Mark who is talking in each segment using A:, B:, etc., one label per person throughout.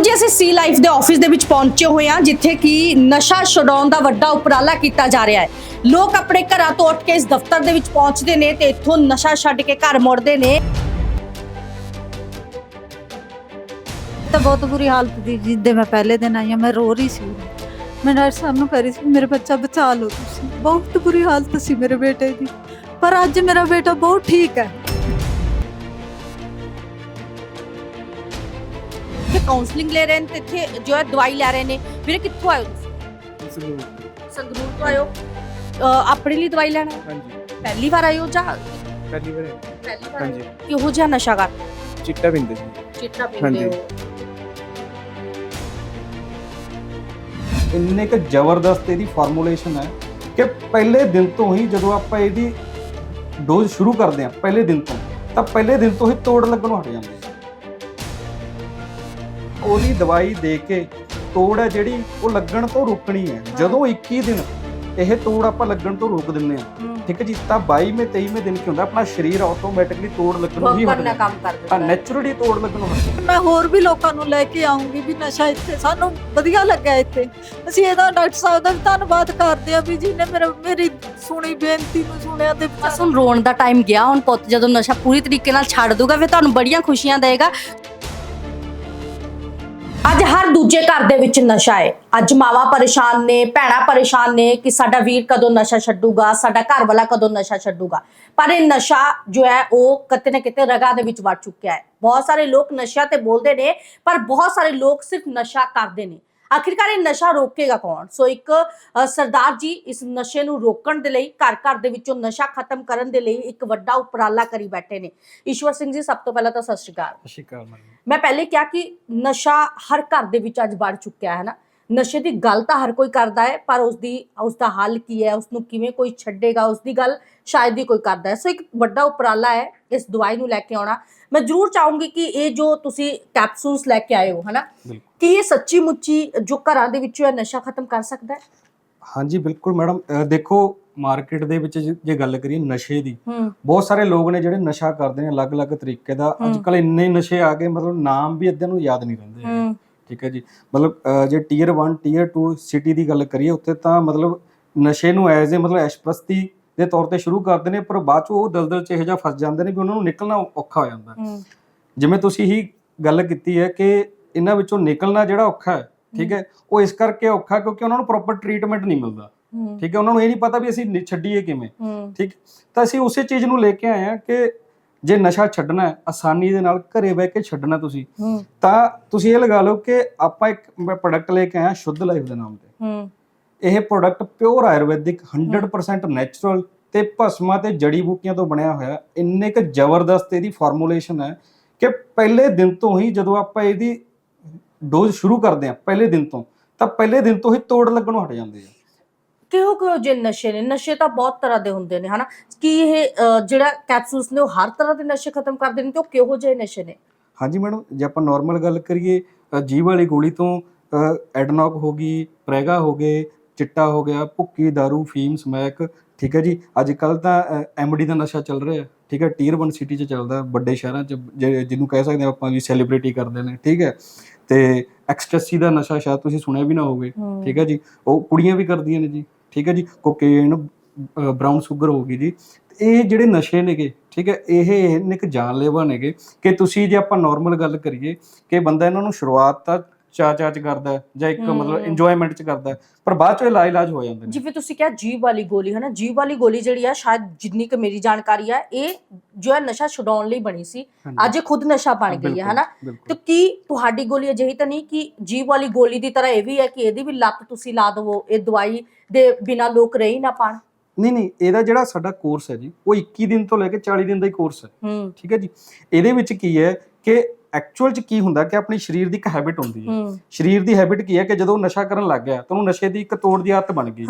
A: ਬਿਲਕੁਲ ਜੀ, ਅਸੀਂ ਸੀ ਲਾਈਫ ਦੇ ਆਫਿਸ ਦੇ ਵਿੱਚ ਪਹੁੰਚੇ ਹੋਏ ਹਾਂ, ਜਿੱਥੇ ਕਿ ਨਸ਼ਾ ਛਡਾਉਣ ਦਾ ਵੱਡਾ ਉਪਰਾਲਾ ਕੀਤਾ ਜਾ ਰਿਹਾ ਹੈ। ਲੋਕ ਆਪਣੇ ਘਰਾਂ ਤੋਂ ਉੱਠ ਕੇ ਇਸ ਦਫ਼ਤਰ ਦੇ ਵਿੱਚ ਪਹੁੰਚਦੇ ਨੇ ਤੇ ਇੱਥੋਂ ਨਸ਼ਾ ਛੱਡ ਕੇ ਘਰ ਮੁੜਦੇ ਨੇ।
B: ਤਾਂ ਬਹੁਤ ਬੁਰੀ ਹਾਲਤ ਸੀ ਜਿੱਦੇ ਮੈਂ ਪਹਿਲੇ ਦਿਨ ਆਈ ਹਾਂ, ਮੈਂ ਰੋ ਰਹੀ ਸੀ। ਮੈਂ ਡਾਕਟਰ ਸਾਹਿਬ ਨੂੰ ਕਹਿ ਰਹੀ ਸੀ, ਮੇਰੇ ਬੱਚਾ ਬਚਾ ਲਓ ਤੁਸੀਂ। ਬਹੁਤ ਬੁਰੀ ਹਾਲਤ ਸੀ ਮੇਰੇ ਬੇਟੇ ਦੀ। ਪਰ ਅੱਜ ਮੇਰਾ ਬੇਟਾ ਬਹੁਤ ਠੀਕ ਹੈ।
A: ਕਾਉਂਸਲਿੰਗ ਲੈ ਰਹੇ ਨੇ ਤੇ ਇੱਥੇ ਜੋ ਹੈ ਦਵਾਈ ਲੈ ਰਹੇ ਨੇ ਵੀਰੇ ਕਿੱਥੋਂ ਆਏ ਹੋ ਤੁਸੀਂ ਸੰਗਰੂਰ ਤੋਂ ਆਏ ਹੋ ਅਹ ਆਪਣੇ ਲਈ ਦਵਾਈ ਲੈਣਾ ਹੈ?
C: ਹਾਂਜੀ
A: ਪਹਿਲੀ ਵਾਰ ਆਏ ਹੋ ਜਾਂ
C: ਪਹਿਲੀ ਵਾਰ
A: ਪਹਿਲੀ ਵਾਰ
C: ਹਾਂਜੀ
A: ਕਿਹੋ ਜਿਹਾ ਨਸ਼ਾ ਕਰ
C: ਚਿੱਟਾ ਪਿੰਦੇ ਸੀ
A: ਚਿੱਟਾ
C: ਹਾਂਜੀ।
A: ਪੀਂਦੇ ਹੋ
C: ਇੰਨੇ ਕ ਜ਼ਬਰਦਸਤ ਇਹਦੀ ਫਾਰਮੂਲੇਸ਼ਨ ਹੈ ਕਿ ਪਹਿਲੇ ਦਿਨ ਤੋਂ ਹੀ ਜਦੋਂ ਆਪਾਂ ਇਹਦੀ ਡੋਜ਼ ਸ਼ੁਰੂ ਕਰਦੇ ਹਾਂ ਪਹਿਲੇ ਦਿਨ ਤੋਂ ਤਾਂ ਪਹਿਲੇ ਦਿਨ ਤੋਂ ਹੀ ਤੋੜ ਲੱਗਣੋਂ ਹਟ ਜਾਂਦੇ ਆ ਉਹਦੀ ਦਵਾਈ ਦੇ ਕੇ ਤੋੜ ਹੈ ਜਿਹੜੀ ਉਹ ਲੱਗਣ ਤੋਂ ਰੋਕਣੀ ਹੈ। ਜਦੋਂ 21 ਦਿਨ ਇਹ ਤੋੜ ਆਪਾਂ ਲੱਗਣ ਤੋਂ ਰੋਕ ਦਿੰਨੇ ਆ। ਠੀਕ ਹੈ ਜੀ ਤਾਂ 22ਵੇਂ 23ਵੇਂ ਦਿਨ ਕੀ ਹੁੰਦਾ? ਆਪਣਾ ਸਰੀਰ ਆਟੋਮੈਟਿਕਲੀ ਤੋੜ ਲੱਗਣੋਂ ਹੀ ਹਟ
A: ਕੰਮ ਕਰ ਦਿੰਦਾ।
C: ਨੈਚੁਰਲੀ ਤੋੜ ਲੱਗਣੋਂ
B: ਮੈਂ ਹੋਰ ਵੀ ਲੋਕਾਂ ਨੂੰ ਲੈ ਕੇ ਆਉਂਗੀ ਵੀ ਨਸ਼ਾ ਇੱਥੇ ਸਾਨੂੰ ਵਧੀਆ ਲੱਗਾ ਇੱਥੇ। ਅਸੀਂ ਇਹਦਾ ਡਾਕਟਰ ਸਾਹਿਬ ਦਾ ਵੀ ਧੰਨਵਾਦ ਕਰਦੇ ਆ ਵੀ ਜਿਹਨੇ ਮੇਰਾ ਮੇਰੀ ਸੁਣੀ ਬੇਨਤੀ ਨੂੰ ਸੁਣਿਆ ਤੇ
A: ਬਸ ਹੁਣ ਰੋਣ ਦਾ ਟਾਈਮ ਗਿਆ। ਹੁਣ ਪੁੱਤ ਜਦੋਂ ਨਸ਼ਾ ਪੂਰੀ ਤਰੀਕੇ ਨਾਲ ਛੱਡ ਦੂਗਾ ਫਿਰ ਤੁਹਾਨੂੰ ਬੜੀਆਂ ਖੁਸ਼ੀਆਂ ਦੇਗਾ। ਅੱਜ ਹਰ ਦੂਜੇ ਘਰ ਦੇ ਵਿੱਚ ਨਸ਼ਾ ਹੈ। ਅੱਜ ਮਾਵਾਂ ਪਰੇਸ਼ਾਨ ਨੇ, ਭੈਣਾਂ ਪਰੇਸ਼ਾਨ ਨੇ ਕਿ ਸਾਡਾ ਵੀਰ ਕਦੋਂ ਨਸ਼ਾ ਛੱਡੂਗਾ, ਸਾਡਾ ਘਰ ਵਾਲਾ ਕਦੋਂ ਨਸ਼ਾ ਛੱਡੂਗਾ। ਪਰ ਇਹ ਨਸ਼ਾ ਜੋ ਹੈ, ਉਹ ਕਿਤੇ ਨਾ ਕਿਤੇ ਰਗਾ ਦੇ ਵਿੱਚ ਵੜ ਚੁੱਕਿਆ ਹੈ। ਬਹੁਤ ਸਾਰੇ ਲੋਕ ਨਸ਼ਾ ਤੇ ਬੋਲਦੇ ਨੇ, ਪਰ ਬਹੁਤ ਸਾਰੇ ਲੋਕ ਸਿਰਫ ਨਸ਼ਾ ਕਰਦੇ ਨੇ। ਆਖਿਰਕਾਰ ਇਹ ਨਸ਼ਾ ਰੋਕੇਗਾ ਕੌਣ? ਸੋ ਇੱਕ ਸਰਦਾਰ ਜੀ ਇਸ ਨਸ਼ੇ ਨੂੰ ਰੋਕਣ ਦੇ ਲਈ ਘਰ ਘਰ ਦੇ ਵਿੱਚੋਂ ਨਸ਼ਾ ਖਤਮ ਕਰਨ ਦੇ ਲਈ ਇੱਕ ਵੱਡਾ ਉਪਰਾਲਾ ਕਰੀ ਬੈਠੇ ਨੇ। ਈਸ਼ਵਰ ਸਿੰਘ ਜੀ ਸਭ ਤੋਂ ਪਹਿਲਾਂ ਤਾਂ ਸਤਿ ਸ਼੍ਰੀ ਅਕਾਲ।
C: ਸਤਿ ਸ਼੍ਰੀ ਅਕਾਲ
A: ਮੈਂ ਪਹਿਲੇ ਕਿਹਾ ਕਿ ਨਸ਼ਾ ਹਰ ਘਰ ਦੇ ਵਿੱਚ ਅੱਜ ਵੜ ਚੁੱਕਿਆ ਹੈ ਨਾ। ਨਸ਼ੇ ਦੀ ਗੱਲ ਤਾਂ ਹਰ ਕੋਈ ਕਰਦਾ ਹੈ ਪਰ ਉਸ ਦੀ ਉਸ ਦਾ ਹੱਲ ਕੀ ਹੈ ਉਸ ਨੂੰ ਕਿਵੇਂ ਕੋਈ ਛੱਡੇਗਾ ਉਸ ਦੀ ਗੱਲ ਸ਼ਾਇਦ ਹੀ ਕੋਈ ਕਰਦਾ ਹੈ। ਸੋ ਇੱਕ ਵੱਡਾ ਉਪਰਾਲਾ ਹੈ ਇਸ ਦਵਾਈ ਨੂੰ ਲੈ ਕੇ ਆਉਣਾ। ਮੈਂ ਜ਼ਰੂਰ ਚਾਹੂੰਗੀ ਕਿ ਇਹ ਜੋ ਤੁਸੀਂ ਕੈਪਸੂਲਸ ਲੈ ਕੇ ਆਏ ਹੋ ਹਨਾ ਕਿ ਇਹ ਸੱਚੀ ਮੁੱਚੀ ਜੋ ਘਰਾਂ ਦੇ ਵਿੱਚੋਂ ਇਹ ਨਸ਼ਾ ਖਤਮ ਕਰ ਸਕਦਾ ਹੈ?
C: ਹਾਂਜੀ ਬਿਲਕੁਲ ਮੈਡਮ। ਦੇਖੋ ਮਾਰਕੀਟ ਦੇ ਵਿੱਚ ਜੇ ਗੱਲ ਕਰੀਏ ਨਸ਼ੇ ਦੀ ਬਹੁਤ ਸਾਰੇ ਲੋਕ ਨੇ ਜਿਹੜੇ ਨਸ਼ਾ ਕਰਦੇ ਨੇ ਅਲੱਗ-ਅਲੱਗ ਤਰੀਕੇ ਦਾ। ਅੱਜ। ਕੱਲ ਇੰਨੇ ਨਸ਼ੇ ਆ ਗਏ ਮਤਲਬ ਨਾਮ ਵੀ ਅੱਧਿਆਂ ਨੂੰ ਯਾਦ ਨਹੀਂ ਰਹਿੰਦੇ ਠੀਕ ਹੈ ਜੀ। ਮਤਲਬ ਜੇ ਟੀਅਰ 1 ਟੀਅਰ 2 ਸਿਟੀ ਦੀ ਗੱਲ ਕਰੀਏ ਉੱਥੇ ਤਾਂ ਮਤਲਬ ਨਸ਼ੇ ਨੂੰ ਐਜ਼ ਏ ਮਤਲਬ ਐਸ਼ਪ੍ਰਸਤੀ ਦੇ ਤੌਰ ਤੇ ਸ਼ੁਰੂ ਕਰਦੇ ਨੇ ਪਰ ਬਾਅਦ ਚ ਉਹ ਦਲਦਲ ਚ ਇਹੋ ਜਿਹਾ ਫਸ ਜਾਂਦੇ ਨੇ ਵੀ ਉਹਨਾਂ ਨੂੰ ਨਿਕਲਣਾ ਔਖਾ ਹੋ ਜਾਂਦਾ। ਜਿਵੇਂ ਤੁਸੀਂ ਹੀ ਗੱਲ ਕੀਤੀ ਹੈ ਕਿ ਇਹਨਾਂ ਵਿੱਚੋਂ ਨਿਕਲਣਾ ਜਿਹੜਾ ਔਖਾ ਹੈ ਠੀਕ ਹੈ ਉਹ ਇਸ ਕਰਕੇ ਔਖਾ ਕਿਉਂਕਿ ਉਹਨਾਂ ਨੂੰ ਪ੍ਰੋਪਰ ਟ੍ਰੀਟਮੈਂਟ ਨਹੀਂ ਮਿਲਦਾ। ਠੀਕ ਹੈ ਉਹਨਾਂ ਨੂੰ ਇਹ ਨਹੀਂ ਪਤਾ ਵੀ ਅਸੀਂ ਛੱਡੀਏ ਕਿਵੇਂ। ਠੀਕ ਤਾਂ ਅਸੀਂ ਉਸੇ ਚੀਜ਼ ਨੂੰ ਲੈ ਕੇ ਆਏ ਹਾਂ ਕਿ ਜੇ ਨਸ਼ਾ ਛੱਡਣਾ ਹੈ ਆਸਾਨੀ ਦੇ ਨਾਲ ਘਰੇ ਬਹਿ ਕੇ ਛੱਡਣਾ ਤੁਸੀਂ ਤਾਂ ਤੁਸੀਂ ਇਹ ਲਗਾ ਲਓ ਕਿ ਆਪਾਂ ਇੱਕ ਪ੍ਰੋਡਕਟ ਲੈ ਕੇ ਹਾਂ ਸ਼ੁੱਧ ਲਾਈਫ ਦੇ ਨਾਮ ਤੇ। ਇਹ ਪ੍ਰੋਡਕਟ ਪਿਓਰ ਆਯੁਰਵੈਦਿਕ 100% ਨੈਚੁਰਲ ਤੇ ਭਸਮਾਂ ਤੇ ਜੜੀ ਬੂਟੀਆਂ ਤੋਂ ਬਣਿਆ ਹੋਇਆ। ਇੰਨੇ ਕੁ ਜ਼ਬਰਦਸਤ ਇਹਦੀ ਫਾਰਮੂਲੇਸ਼ਨ ਹੈ ਕਿ ਪਹਿਲੇ ਦਿਨ ਤੋਂ ਹੀ ਜਦੋਂ ਆਪਾਂ ਇਹਦੀ ਡੋਜ਼ ਸ਼ੁਰੂ ਕਰਦੇ ਹਾਂ ਪਹਿਲੇ ਦਿਨ ਤੋਂ ਤਾਂ ਪਹਿਲੇ ਦਿਨ ਤੋਂ ਹੀ ਤੋੜ ਲੱਗਣੋਂ ਹਟ ਜਾਂਦੇ ਆ।
A: ਕਿਹੋ ਕਿਹੋ ਜਿਹੇ ਨਸ਼ੇ ਨੇ? ਨਸ਼ੇ ਤਾਂ ਬਹੁਤ ਤਰ੍ਹਾਂ ਦੇ ਹੁੰਦੇ ਨੇ ਹਨਾ? ਕੀ ਇਹ ਜਿਹੜਾ ਕੈਪਸੂਲਸ ਨੇ ਉਹ ਹਰ ਤਰ੍ਹਾਂ ਦੇ ਨਸ਼ੇ ਖਤਮ ਕਰਦੇ ਨੇ ਤੇ ਉਹ ਕਿਹੋ ਜਿਹੇ ਨਸ਼ੇ ਨੇ?
C: ਹਾਂਜੀ ਮੈਡਮ ਜੇ ਆਪਾਂ ਨਾਰਮਲ ਗੱਲ ਕਰੀਏ ਜੀਭ ਵਾਲੀ ਗੋਲੀ ਤੋਂ ਐਡਨੌਕ ਹੋ ਗਈ ਪ੍ਰੈਗਾ ਹੋ ਗਏ ਚਿੱਟਾ ਹੋ ਗਿਆ ਭੁੱਕੀ दारू ਫੀਮ ਸਮੈਕ ਠੀਕ ਹੈ ਜੀ? ਅੱਜ ਕੱਲ ਤਾਂ ਐਮਡੀ ਦਾ ਨਸ਼ਾ ਚੱਲ ਰਿਹਾ ਠੀਕ ਹੈ? ਟੀਅਰ 1 ਸਿਟੀ 'ਚ ਚੱਲਦਾ ਵੱਡੇ ਸ਼ਹਿਰਾਂ 'ਚ ਜੇ- ਜਿਹਨੂੰ ਕਹਿ ਸਕਦੇ ਆਪਾਂ ਵੀ ਸੈਲੀਬ੍ਰਿਟੀ ਕਰਦੇ ਨੇ ਠੀਕ ਹੈ? ਤੇ ਐਕਸਟੈਸੀ ਦਾ ਨਸ਼ਾ ਸ਼ਾਇਦ ਤੁਸੀਂ ਸੁਣਿਆ ਵੀ ਨਾ ਹੋਵੇ ਠੀਕ ਹੈ ਜੀ? ਉਹ ਕੁੜੀਆਂ ਵੀ ਕਰਦੀਆਂ ਨੇ ਜੀ। ਠੀਕ ਹੈ ਜੀ ਕੋਕੇਨ ਬਰਾਊਨ ਸ਼ੂਗਰ ਹੋ ਗਈ ਜੀ। ਇਹ ਜਿਹੜੇ ਨਸ਼ੇ ਨੇਗੇ, ਠੀਕ ਹੈ, ਇਹ ਇੰਨੇ ਕੁ ਜਾਨਲੇਵਾ ਨੇਗੇ ਕਿ ਤੁਸੀਂ ਜੇ ਆਪਾਂ ਨਾਰਮਲ ਗੱਲ ਕਰੀਏ ਕਿ ਬੰਦਾ ਇਹਨਾਂ ਨੂੰ ਸ਼ੁਰੂਆਤ ਤਾਂ ਚਾ ਚਾ ਚ ਕਰਦਾ ਹੈ ਜਾਂ ਇੱਕ। ਮਤਲਬ ਇੰਜੋਇਮੈਂਟ ਚ ਕਰਦਾ ਹੈ, ਪਰ ਬਾਅਦ ਚ ਇਲਾਜ ਇਲਾਜ ਹੋ ਜਾਂਦੇ ਨੇ
A: ਜਿਵੇਂ ਤੁਸੀਂ ਕਿਹਾ ਜੀਵ ਵਾਲੀ ਗੋਲੀ ਹਨਾ? ਜੀਵ ਵਾਲੀ ਗੋਲੀ ਜਿਹੜੀ ਆ ਸ਼ਾਇਦ ਜਿੰਨੀ ਕੁ ਮੇਰੀ ਜਾਣਕਾਰੀ ਆ ਇਹ ਜੋ ਹੈ ਨਸ਼ਾ ਛੁਡਾਉਣ ਲਈ ਬਣੀ ਸੀ। ਅੱਜ ਇਹ ਖੁਦ ਨਸ਼ਾ ਬਣ ਗਈ ਹੈ ਹਨਾ? ਤੇ ਕੀ ਤੁਹਾਡੀ ਗੋਲੀ ਅਜਿਹੀ ਤਾਂ ਨਹੀਂ ਕਿ ਜੀਵ ਵਾਲੀ ਗੋਲੀ ਦੀ ਤਰ੍ਹਾਂ ਇਹ ਵੀ ਹੈ ਕਿ ਇਹਦੀ ਵੀ ਲੱਤ ਤੁਸੀਂ ਲਾ ਦੇਵੋ ਇਹ ਦਵਾਈ ਦੇ ਬਿਨਾ ਲੋਕ ਰਹਿ ਹੀ ਨਾ ਪਾਣ?
C: ਨਹੀਂ ਨਹੀਂ ਇਹਦਾ ਜਿਹੜਾ ਸਾਡਾ ਕੋਰਸ ਹੈ ਜੀ ਉਹ 21 ਦਿਨ ਤੋਂ ਲੈ ਕੇ 40 ਦਿਨ ਦਾ ਹੀ ਕੋਰਸ ਹੈ।
A: ਹੂੰ।
C: ਠੀਕ ਹੈ ਜੀ? ਇਹਦੇ ਵਿੱਚ ਕੀ ਹੈ ਕਿ ਐਕਚੁਅਲ ਚ ਕੀ ਹੁੰਦਾ ਕਿ ਆਪਣੀ ਸਰੀਰ ਦੀ ਇੱਕ ਹੈਬਿਟ ਹੁੰਦੀ ਹੈ। ਸਰੀਰ ਦੀ ਹੈਬਿਟ ਕੀ ਹੈ ਕਿ ਜਦੋਂ ਨਸ਼ਾ ਕਰਨ ਲੱਗ ਗਿਆ ਤਾਂ ਉਹਨੂੰ ਨਸ਼ੇ ਦੀ ਇੱਕ ਤੋੜ ਦੀ ਆਦਤ ਬਣ ਗਈ।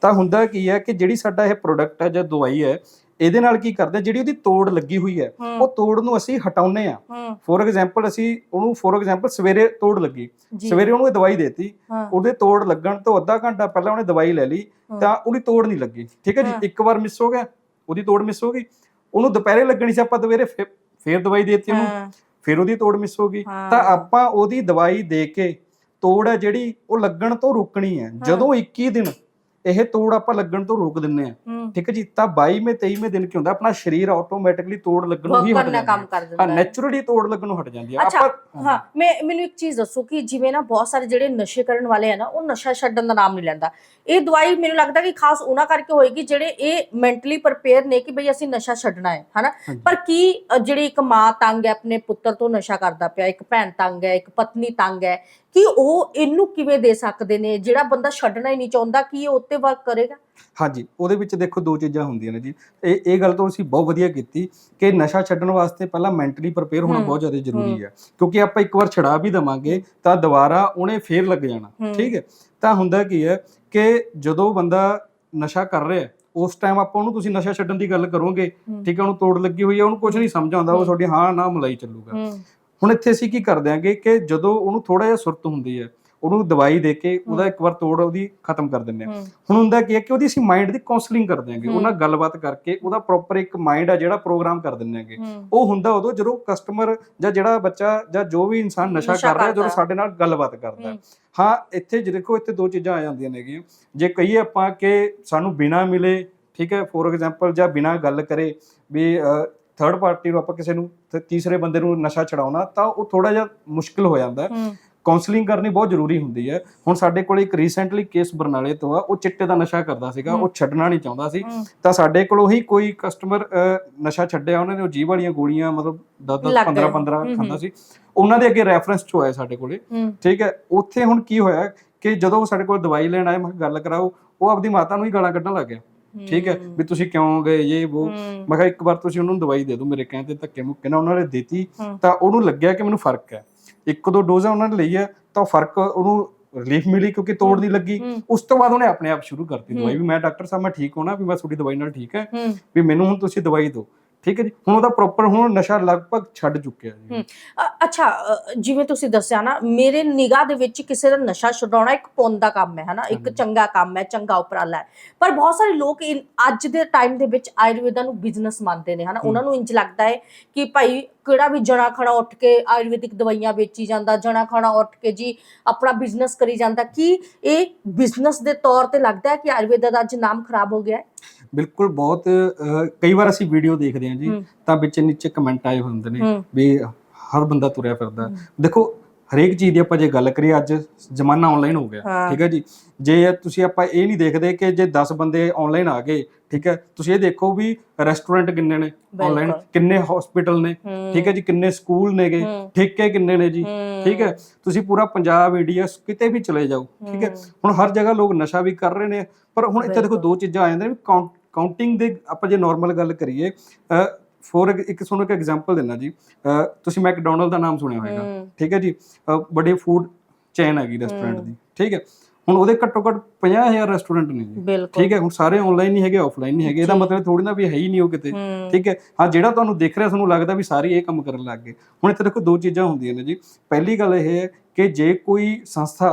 C: ਤਾਂ ਹੁੰਦਾ ਕੀ ਹੈ ਕਿ ਜਿਹੜੀ ਸਾਡਾ ਇਹ ਪ੍ਰੋਡਕਟ ਹੈ ਜਾਂ ਦਵਾਈ ਹੈ ਇਹਦੇ ਨਾਲ ਕੀ ਕਰਦੇ ਜਿਹੜੀ ਉਹਦੀ ਤੋੜ ਲੱਗੀ ਹੋਈ ਹੈ ਉਹ ਤੋੜ ਨੂੰ ਅਸੀਂ ਹਟਾਉਨੇ ਆ ਫੋਰ ਐਗਜ਼ਾਮਪਲ ਅਸੀਂ ਉਹਨੂੰ ਫੋਰ ਐਗਜ਼ਾਮਪਲ ਸਵੇਰੇ ਤੋੜ ਲੱਗੀ। ਸਵੇਰੇ ਉਹਨੂੰ ਇਹ ਦਵਾਈ ਦੇਤੀ। ਉਹਦੇ ਤੋੜ ਲੱਗਣ ਤੋਂ ਅੱਧਾ ਘੰਟਾ ਪਹਿਲਾਂ ਉਹਨੇ ਦਵਾਈ ਲੈ ਲਈ। ਤਾਂ ਉਹਦੀ ਤੋੜ ਨਹੀਂ ਲੱਗੀ। ਠੀਕ ਹੈ। ਜੀ? ਇੱਕ ਵਾਰ ਮਿਸ ਹੋ ਗਿਆ ਉਹਦੀ ਤੋੜ ਮਿਸ ਹੋ ਗਈ। ਉਹਨੂੰ ਦੁਪਹਿਰੇ ਲੱਗਣੀ ਸੀ ਆਪਾਂ ਦੁਪਹਿਰੇ ਫੇਰ ਦਵਾਈ ਦੇਤੀ ਉਹਨੂੰ। ਫਿਰ ਉਹਦੀ ਤੋੜ ਮਿਸ ਹੋ ਗਈ। ਤਾਂ ਆਪਾਂ ਉਹਦੀ ਦਵਾਈ ਦੇ ਕੇ ਤੋੜ ਹੈ ਜਿਹੜੀ ਉਹ ਲੱਗਣ ਤੋਂ ਰੋਕਣੀ ਹੈ। ਜਦੋਂ 21 ਦਿਨ ਇਹ ਤੋੜ ਆਪਾਂ ਲੱਗਣ ਤੋਂ ਰੋਕ ਦਿੰਨੇ ਆ
A: ਹੂੰ।
C: ਠੀਕ ਹੈ ਜੀ? ਤਾਂ 22ਵੇਂ 23ਵੇਂ ਦਿਨ ਕੀ ਹੁੰਦਾ? ਆਪਣਾ ਸਰੀਰ ਆਟੋਮੈਟਿਕਲੀ ਤੋੜ ਲੱਗਣੋਂ ਹੀ
A: ਵਰਕ
C: ਹਟ ਜਾਂਦਾ ਹਾਂ।
A: ਹੈ।
C: ਨੇਚਰਲੀ ਤੋੜ ਲੱਗਣੋਂ ਹਟ ਜਾਂਦੀ ਹੈ।
A: ਅੱਛਾ
C: ਆਪਾਂ
A: ਹਾਂ ਮੈਂ ਮੈਨੂੰ ਇੱਕ ਚੀਜ਼ ਦੱਸੋ ਕਿ ਜਿਵੇਂ ਨਾ ਬਹੁਤ ਸਾਰੇ ਜਿਹੜੇ ਨਸ਼ੇ ਕਰਨ ਵਾਲੇ ਆ ਨਾ ਉਹ ਨਸ਼ਾ ਛੱਡਣ ਦਾ ਨਾਮ ਨਹੀਂ ਲੈਂਦਾ। ਇਹ ਦਵਾਈ ਮੈਨੂੰ ਲੱਗਦਾ ਕਿ ਖਾਸ ਉਹਨਾਂ ਕਰਕੇ ਹੋਏਗੀ ਜਿਹੜੇ ਇਹ ਮੈਂਟਲੀ ਪ੍ਰਪੇਅਰ ਨੇ ਕਿ ਬਈ ਅਸੀਂ ਨਸ਼ਾ ਛੱਡਣਾ ਹੈ ਹਨਾ। ਪਰ ਕੀ ਜਿਹੜੀ ਇੱਕ ਮਾਂ ਤੰਗ ਹੈ ਆਪਣੇ ਪੁੱਤਰ ਤੋਂ ਨਸ਼ਾ ਕਰਦਾ ਪਿਆ ਇੱਕ ਭੈਣ ਤੰਗ ਹੈ ਇੱਕ ਪਤਨੀ ਤੰਗ ਹੈ ਕਿ ਉਹ ਇਹਨੂੰ ਕਿਵੇਂ ਦੇ ਸਕਦੇ ਨੇ? ਜਿਹੜਾ ਬੰਦਾ ਛੱਡਣਾ ਹੀ ਨਹੀਂ ਚਾਹੁੰਦਾ ਕੀ ਇਹ ਉੱਤੇ ਵਰਕ ਕਰੇਗਾ?
C: ਹਾਂਜੀ ਉਹਦੇ ਵਿੱਚ ਦੇਖੋ ਦੋ ਚੀਜ਼ਾਂ ਹੁੰਦੀਆਂ ਨੇ ਜੀ। ਇਹ ਇਹ ਗੱਲ ਤਾਂ ਅਸੀਂ ਬਹੁਤ ਵਧੀਆ ਕੀਤੀ ਕਿ ਨਸ਼ਾ ਛੱਡਣ ਵਾਸਤੇ ਪਹਿਲਾਂ ਮੈਂਟਲੀ ਪ੍ਰਪੇਅਰ ਹੋਣਾ ਬਹੁਤ ਜ਼ਿਆਦਾ ਜ਼ਰੂਰੀ ਹੈ। ਕਿਉਂਕਿ ਆਪਾਂ ਇੱਕ ਵਾਰ ਛਡਾ ਵੀ ਦਵਾਂਗੇ ਤਾਂ ਦੁਬਾਰਾ ਉਹਨੇ ਫੇਰ ਲੱਗ ਜਾਣਾ। ਠੀਕ ਹੈ? ਤਾਂ ਹੁੰਦਾ ਕੀ ਹੈ ਕਿ ਜਦੋਂ ਬੰਦਾ ਨਸ਼ਾ ਕਰ ਰਿਹਾ ਉਸ ਟਾਈਮ ਆਪਾਂ ਉਹਨੂੰ ਤੁਸੀਂ ਨਸ਼ਾ ਛੱਡਣ ਦੀ ਗੱਲ ਕਰੋਗੇ। ਠੀਕ ਹੈ? ਉਹਨੂੰ ਤੋੜ ਲੱਗੀ ਹੋਈ ਹੈ ਉਹਨੂੰ ਕੁਝ ਨਹੀਂ ਸਮਝ ਆਉਂਦਾ ਉਹ। ਤੁਹਾਡੀ ਹਾਂ ਨਾ ਮਲਾਈ ਚੱਲੂਗਾ। ਹੁਣ ਇੱਥੇ ਅਸੀਂ ਕੀ ਕਰ ਦਿਆਂਗੇ ਕਿ ਜਦੋਂ ਉਹਨੂੰ ਥੋੜਾ ਜਿਹਾ ਸੁਰਤ ਹੁੰਦੀ ਹੈ ਉਹਨੂੰ ਦਵਾਈ ਦੇ ਕੇ ਉਹਦਾ ਇੱਕ ਵਾਰ ਤੋੜ ਉਹਦੀ ਖਤਮ ਕਰ ਦਿੰਦੇ ਆ। ਹੁਣ ਹੁੰਦਾ ਕੀ ਹੈ ਕਿ ਉਹਦੀ ਅਸੀਂ ਮਾਈਂਡ ਦੀ ਕਾਉਂਸਲਿੰਗ ਕਰ ਦਿਆਂਗੇ। ਉਹਨਾਂ ਗੱਲਬਾਤ ਕਰਕੇ ਉਹਦਾ ਪ੍ਰੋਪਰ ਇੱਕ ਮਾਈਂਡ ਆ ਜਿਹੜਾ ਪ੍ਰੋਗਰਾਮ ਕਰ ਦਿੰਦੇ ਆਂਗੇ। ਉਹ ਹੁੰਦਾ ਉਦੋਂ ਜਦੋਂ ਕਸਟਮਰ ਜਾਂ ਜਿਹੜਾ ਬੱਚਾ ਜਾਂ ਜੋ ਵੀ ਇਨਸਾਨ ਨਸ਼ਾ ਕਰ ਰਿਹਾ ਜਦੋਂ
A: ਕਰਦਾ।
C: ਸਾਡੇ ਨਾਲ ਗੱਲਬਾਤ ਕਰਦਾ। ਹਾਂ। ਇੱਥੇ ਜੇ ਦੇਖੋ ਇੱਥੇ ਦੋ ਚੀਜ਼ਾਂ ਆ ਜਾਂਦੀਆਂ ਨੇਗੀਆਂ। ਜੇ ਕਹੀਏ ਆਪਾਂ ਕਿ ਸਾਨੂੰ ਬਿਨਾ ਮਿਲੇ ਠੀਕ ਹੈ ਫੋਰ ਐਗਜ਼ਾਮਪਲ ਜਾਂ ਬਿਨਾ ਗੱਲ ਕਰੇ ਵੀ ਥਰਡ ਪਾਰਟੀ ਨੂੰ ਆਪਾਂ ਕਿਸੇ ਨੂੰ ਤੀਸਰੇ ਬੰਦੇ ਨੂੰ ਨਸ਼ਾ ਛਡਾਉਣਾ ਤਾਂ ਉਹ ਥੋੜਾ ਜਿਹਾ ਮੁਸ਼ਕਲ ਹੋ ਜਾਂਦਾ ਹੈ। ਕਾਉਂਸਲਿੰਗ ਕਰਨੀ ਬਹੁਤ ਜ਼ਰੂਰੀ ਹੁੰਦੀ ਹੈ। ਹੁਣ ਸਾਡੇ ਕੋਲ ਇੱਕ ਰੀਸੈਂਟਲੀ ਕੇਸ ਬਰਨਾਲੇ ਤੋਂ ਆ ਉਹ ਚਿੱਟੇ ਦਾ ਨਸ਼ਾ ਕਰਦਾ ਸੀਗਾ। ਉਹ ਛੱਡਣਾ ਨਹੀਂ ਚਾਹੁੰਦਾ ਸੀ। ਤਾਂ ਸਾਡੇ ਕੋਲੋਂ ਹੀ ਕੋਈ ਕਸਟਮਰ ਨਸ਼ਾ ਛੱਡਿਆ ਉਹਨਾਂ ਨੇ ਉਹ ਜੀਭ ਵਾਲੀਆਂ ਗੋਲੀਆਂ ਮਤਲਬ 10
A: ਲੱਗ
C: 10
A: ਗਏ।
C: 15 15
A: ਹੂੰ,
C: ਖਾਂਦਾ। ਸੀ। ਉਹਨਾਂ ਦੇ ਅੱਗੇ ਰੈਫਰੈਂਸ ਚ ਹੋਇਆ ਸਾਡੇ ਕੋਲੇ। ਠੀਕ ਹੈ ਉੱਥੇ ਹੁਣ ਕੀ ਹੋਇਆ ਕਿ ਜਦੋਂ ਉਹ ਸਾਡੇ ਕੋਲ ਦਵਾਈ ਲੈਣ ਆਏ ਮੈਂ ਗੱਲ ਕਰਾਓ। ਉਹ ਆਪਦੀ ਮਾਤਾ ਨੂੰ ਹੀ ਗਾਲਾਂ ਕੱਢਣ ਲੱਗ ਗਿਆ। ਠੀਕ ਹੈ ਵੀ ਤੁਸੀਂ ਕਿਉਂ ਗਏ ਇਹ ਉਹ ਮੈਂ ਕਿਹਾ ਇੱਕ ਵਾਰ ਤੁਸੀਂ ਉਹਨੂੰ ਦਵਾਈ ਦੇ ਦਿਓ ਮੇਰੇ ਕਹਿਣ ਤੇ ਧੱਕੇ ਮੁੱਕੇ ਨਾਲ ਉਹਨਾਂ ਨੇ ਦਿੱਤੀ। ਤਾਂ ਉਹਨੂੰ ਲੱਗਿਆ ਕਿ ਮੈਨੂੰ ਫ਼ਰਕ ਹੈ। ਇੱਕ ਦੋ ਡੋਜ਼ਾਂ ਉਹਨਾਂ ਨੇ ਲਈ ਹੈ ਤਾਂ ਫ਼ਰਕ ਉਹਨੂੰ ਰਿਲੀਫ ਮਿਲੀ ਕਿਉਂਕਿ ਤੋੜ ਨਹੀਂ ਲੱਗੀ। ਉਸ ਤੋਂ ਬਾਅਦ ਉਹਨੇ ਆਪਣੇ ਆਪ ਸ਼ੁਰੂ ਕਰਤੀ ਦਵਾਈ। ਵੀ ਮੈਂ ਡਾਕਟਰ ਸਾਹਿਬ ਮੈਂ ਠੀਕ ਹੋਣਾ ਵੀ ਮੈਂ ਤੁਹਾਡੀ ਦਵਾਈ ਨਾਲ ਠੀਕ ਹੂੰ। ਵੀ ਮੈਨੂੰ ਹੁਣ ਤੁਸੀਂ ਦਵਾਈ ਦਿਓ। ਠੀਕ ਹੈ ਜੀ? ਹੁਣ ਉਹਦਾ ਪ੍ਰੋਪਰ ਹੁਣ ਨਸ਼ਾ ਲਗਭਗ ਛੱਡ ਚੁੱਕਿਆ ਜੀ।
A: ਹੂੰ। ਅ- ਅੱਛਾ ਅ, ਜਿਵੇਂ ਤੁਸੀਂ ਦੱਸਿਆ ਨਾ ਮੇਰੇ ਨਿਗਾਹ ਦੇ ਵਿੱਚ ਕਿਸੇ ਦਾ ਨਸ਼ਾ ਛੁਡਾਉਣਾ ਇੱਕ ਪੁੰਨ ਦਾ ਕੰਮ ਹੈ ਹਨਾ? ਇੱਕ
C: ਹਾਂਜੀ।
A: ਚੰਗਾ ਕੰਮ ਹੈ ਚੰਗਾ ਉਪਰਾਲਾ ਹੈ। ਪਰ ਬਹੁਤ ਸਾਰੇ ਲੋਕ ਇਨ- ਅੱਜ ਦੇ ਟਾਈਮ ਦੇ ਵਿੱਚ ਆਯੁਰਵੇਦਾ ਨੂੰ ਬਿਜ਼ਨਸ ਮੰਨਦੇ ਨੇ ਹਨਾ? ਉਹਨਾਂ ਨੂੰ ਇੰਜ ਲੱਗਦਾ ਹੈ ਕਿ ਭਾਈ ਕਿਹੜਾ ਵੀ ਜਣਾ ਖਣਾ ਉੱਠ ਕੇ ਆਯੁਰਵੈਦਿਕ ਦਵਾਈਆਂ ਵੇਚੀ ਜਾਂਦਾ ਜਣਾ ਖਣਾ ਉੱਠ ਕੇ ਜੀ ਆਪਣਾ ਬਿਜ਼ਨਸ ਕਰੀ ਜਾਂਦਾ ਕੀ ਇਹ ਬਿਜ਼ਨਸ ਦੇ ਤੌਰ ਤੇ ਲੱਗਦਾ ਹੈ ਕਿ ਆਯੁਰਵੇਦਾ ਦਾ ਅੱਜ ਨਾਮ ਖਰਾਬ ਹੋ ਗਿਆ ਹੈ?
C: ਬਿਲਕੁਲ ਬਹੁਤ ਕਈ ਵਾਰ ਅਸੀਂ ਵੀਡੀਓ ਦੇਖਦੇ ਹਾਂ ਜੀ। ਤਾਂ ਵਿੱਚ ਨੀਚੇ ਕਮੈਂਟ ਆਏ ਹੁੰਦੇ ਨੇ ਵੀ ਹਰ ਬੰਦਾ ਤੁਰਿਆ ਫਿਰਦਾ। ਦੇਖੋ ਹਰੇਕ ਚੀਜ਼ ਦੀ ਆਪਾਂ ਜੇ ਗੱਲ ਕਰੀਏ ਅੱਜ ਜ਼ਮਾਨਾ ਆਨਲਾਈਨ ਹੋ ਗਿਆ। ਠੀਕ ਹੈ ਜੀ ਜੇ ਤੁਸੀਂ ਆਪਾਂ ਇਹ ਨਹੀਂ ਦੇਖਦੇ ਕਿ ਜੇ 10 ਬੰਦੇ ਆਨਲਾਈਨ ਆ ਗਏ ਠੀਕ ਹੈ ਤੁਸੀਂ ਇਹ ਦੇਖੋ ਵੀ ਰੈਸਟੋਰੈਂਟ ਕਿੰਨੇ ਨੇ ਆਨਲਾਈਨ। ਕਿੰਨੇ ਹਸਪੀਟਲ ਨੇ। ਠੀਕ ਹੈ ਜੀ ਕਿੰਨੇ ਸਕੂਲ ਨੇਗੇ। ਠੇਕੇ ਕਿੰਨੇ ਨੇ ਜੀ। ਠੀਕ ਹੈ ਤੁਸੀਂ ਪੂਰਾ ਪੰਜਾਬ ਇੰਡੀਆ ਕਿਤੇ ਵੀ ਚਲੇ ਜਾਓ ਠੀਕ ਹੈ। ਹੁਣ ਹਰ ਜਗ੍ਹਾ ਲੋਕ ਨਸ਼ਾ ਵੀ ਕਰ ਰਹੇ ਨੇ ਪਰ ਹੁਣ ਇੱਥੇ ਦੇਖੋ। ਦੋ ਚੀਜ਼ਾਂ ਆ ਜਾਂਦੀਆਂ ਨੇ ਕਾਊਂਟਿੰਗ ਦੇ ਆਪਾਂ ਜੇ ਨਾਰਮਲ ਗੱਲ ਕਰੀਏ ਫੋਰ ਇੱਕ ਤੁਹਾਨੂੰ ਇੱਕ ਐਗਜ਼ਾਮਪਲ ਦਿੰਦਾ ਜੀ। ਤੁਸੀਂ ਮੈਕਡੋਨਲਡ ਦਾ ਨਾਮ ਸੁਣਿਆ ਹੋਵੇਗਾ। ਠੀਕ ਹੈ ਜੀ? ਵੱਡੀ ਫੂਡ ਚੇਨ ਹੈਗੀ ਰੈਸਟੋਰੈਂਟ। ਦੀ। ਠੀਕ ਹੈ? ਹੁਣ ਉਹਦੇ ਘੱਟੋ ਘੱਟ 50000 ਰੈਸਟੋਰੈਂਟ ਨੇ ਜੀ। ਠੀਕ ਹੈ? ਹੁਣ ਸਾਰੇ ਆਨਲਾਈਨ ਨਹੀਂ ਹੈਗੇ ਆਫਲਾਈਨ ਨਹੀਂ ਹੈਗੇ। ਇਹਦਾ। ਮਤਲਬ ਥੋੜੀ ਨਾ ਵੀ ਹੈ ਹੀ ਨਹੀਂ ਉਹ ਕਿਤੇ। ਠੀਕ ਹੈ? ਹਾਂ ਜਿਹੜਾ ਤੁਹਾਨੂੰ ਦਿਖ ਰਿਹਾ ਤੁਹਾਨੂੰ ਲੱਗਦਾ ਵੀ ਸਾਰੇ ਇਹ ਕੰਮ ਕਰਨ ਲੱਗ ਗਏ। ਹੁਣ ਇੱਥੇ ਦੇਖੋ ਦੋ ਚੀਜ਼ਾਂ ਹੁੰਦੀਆਂ ਨੇ ਜੀ। ਪਹਿਲੀ ਗੱਲ ਇਹ ਹੈ ਕਿ ਜੇ ਕੋਈ ਸੰਸਥਾ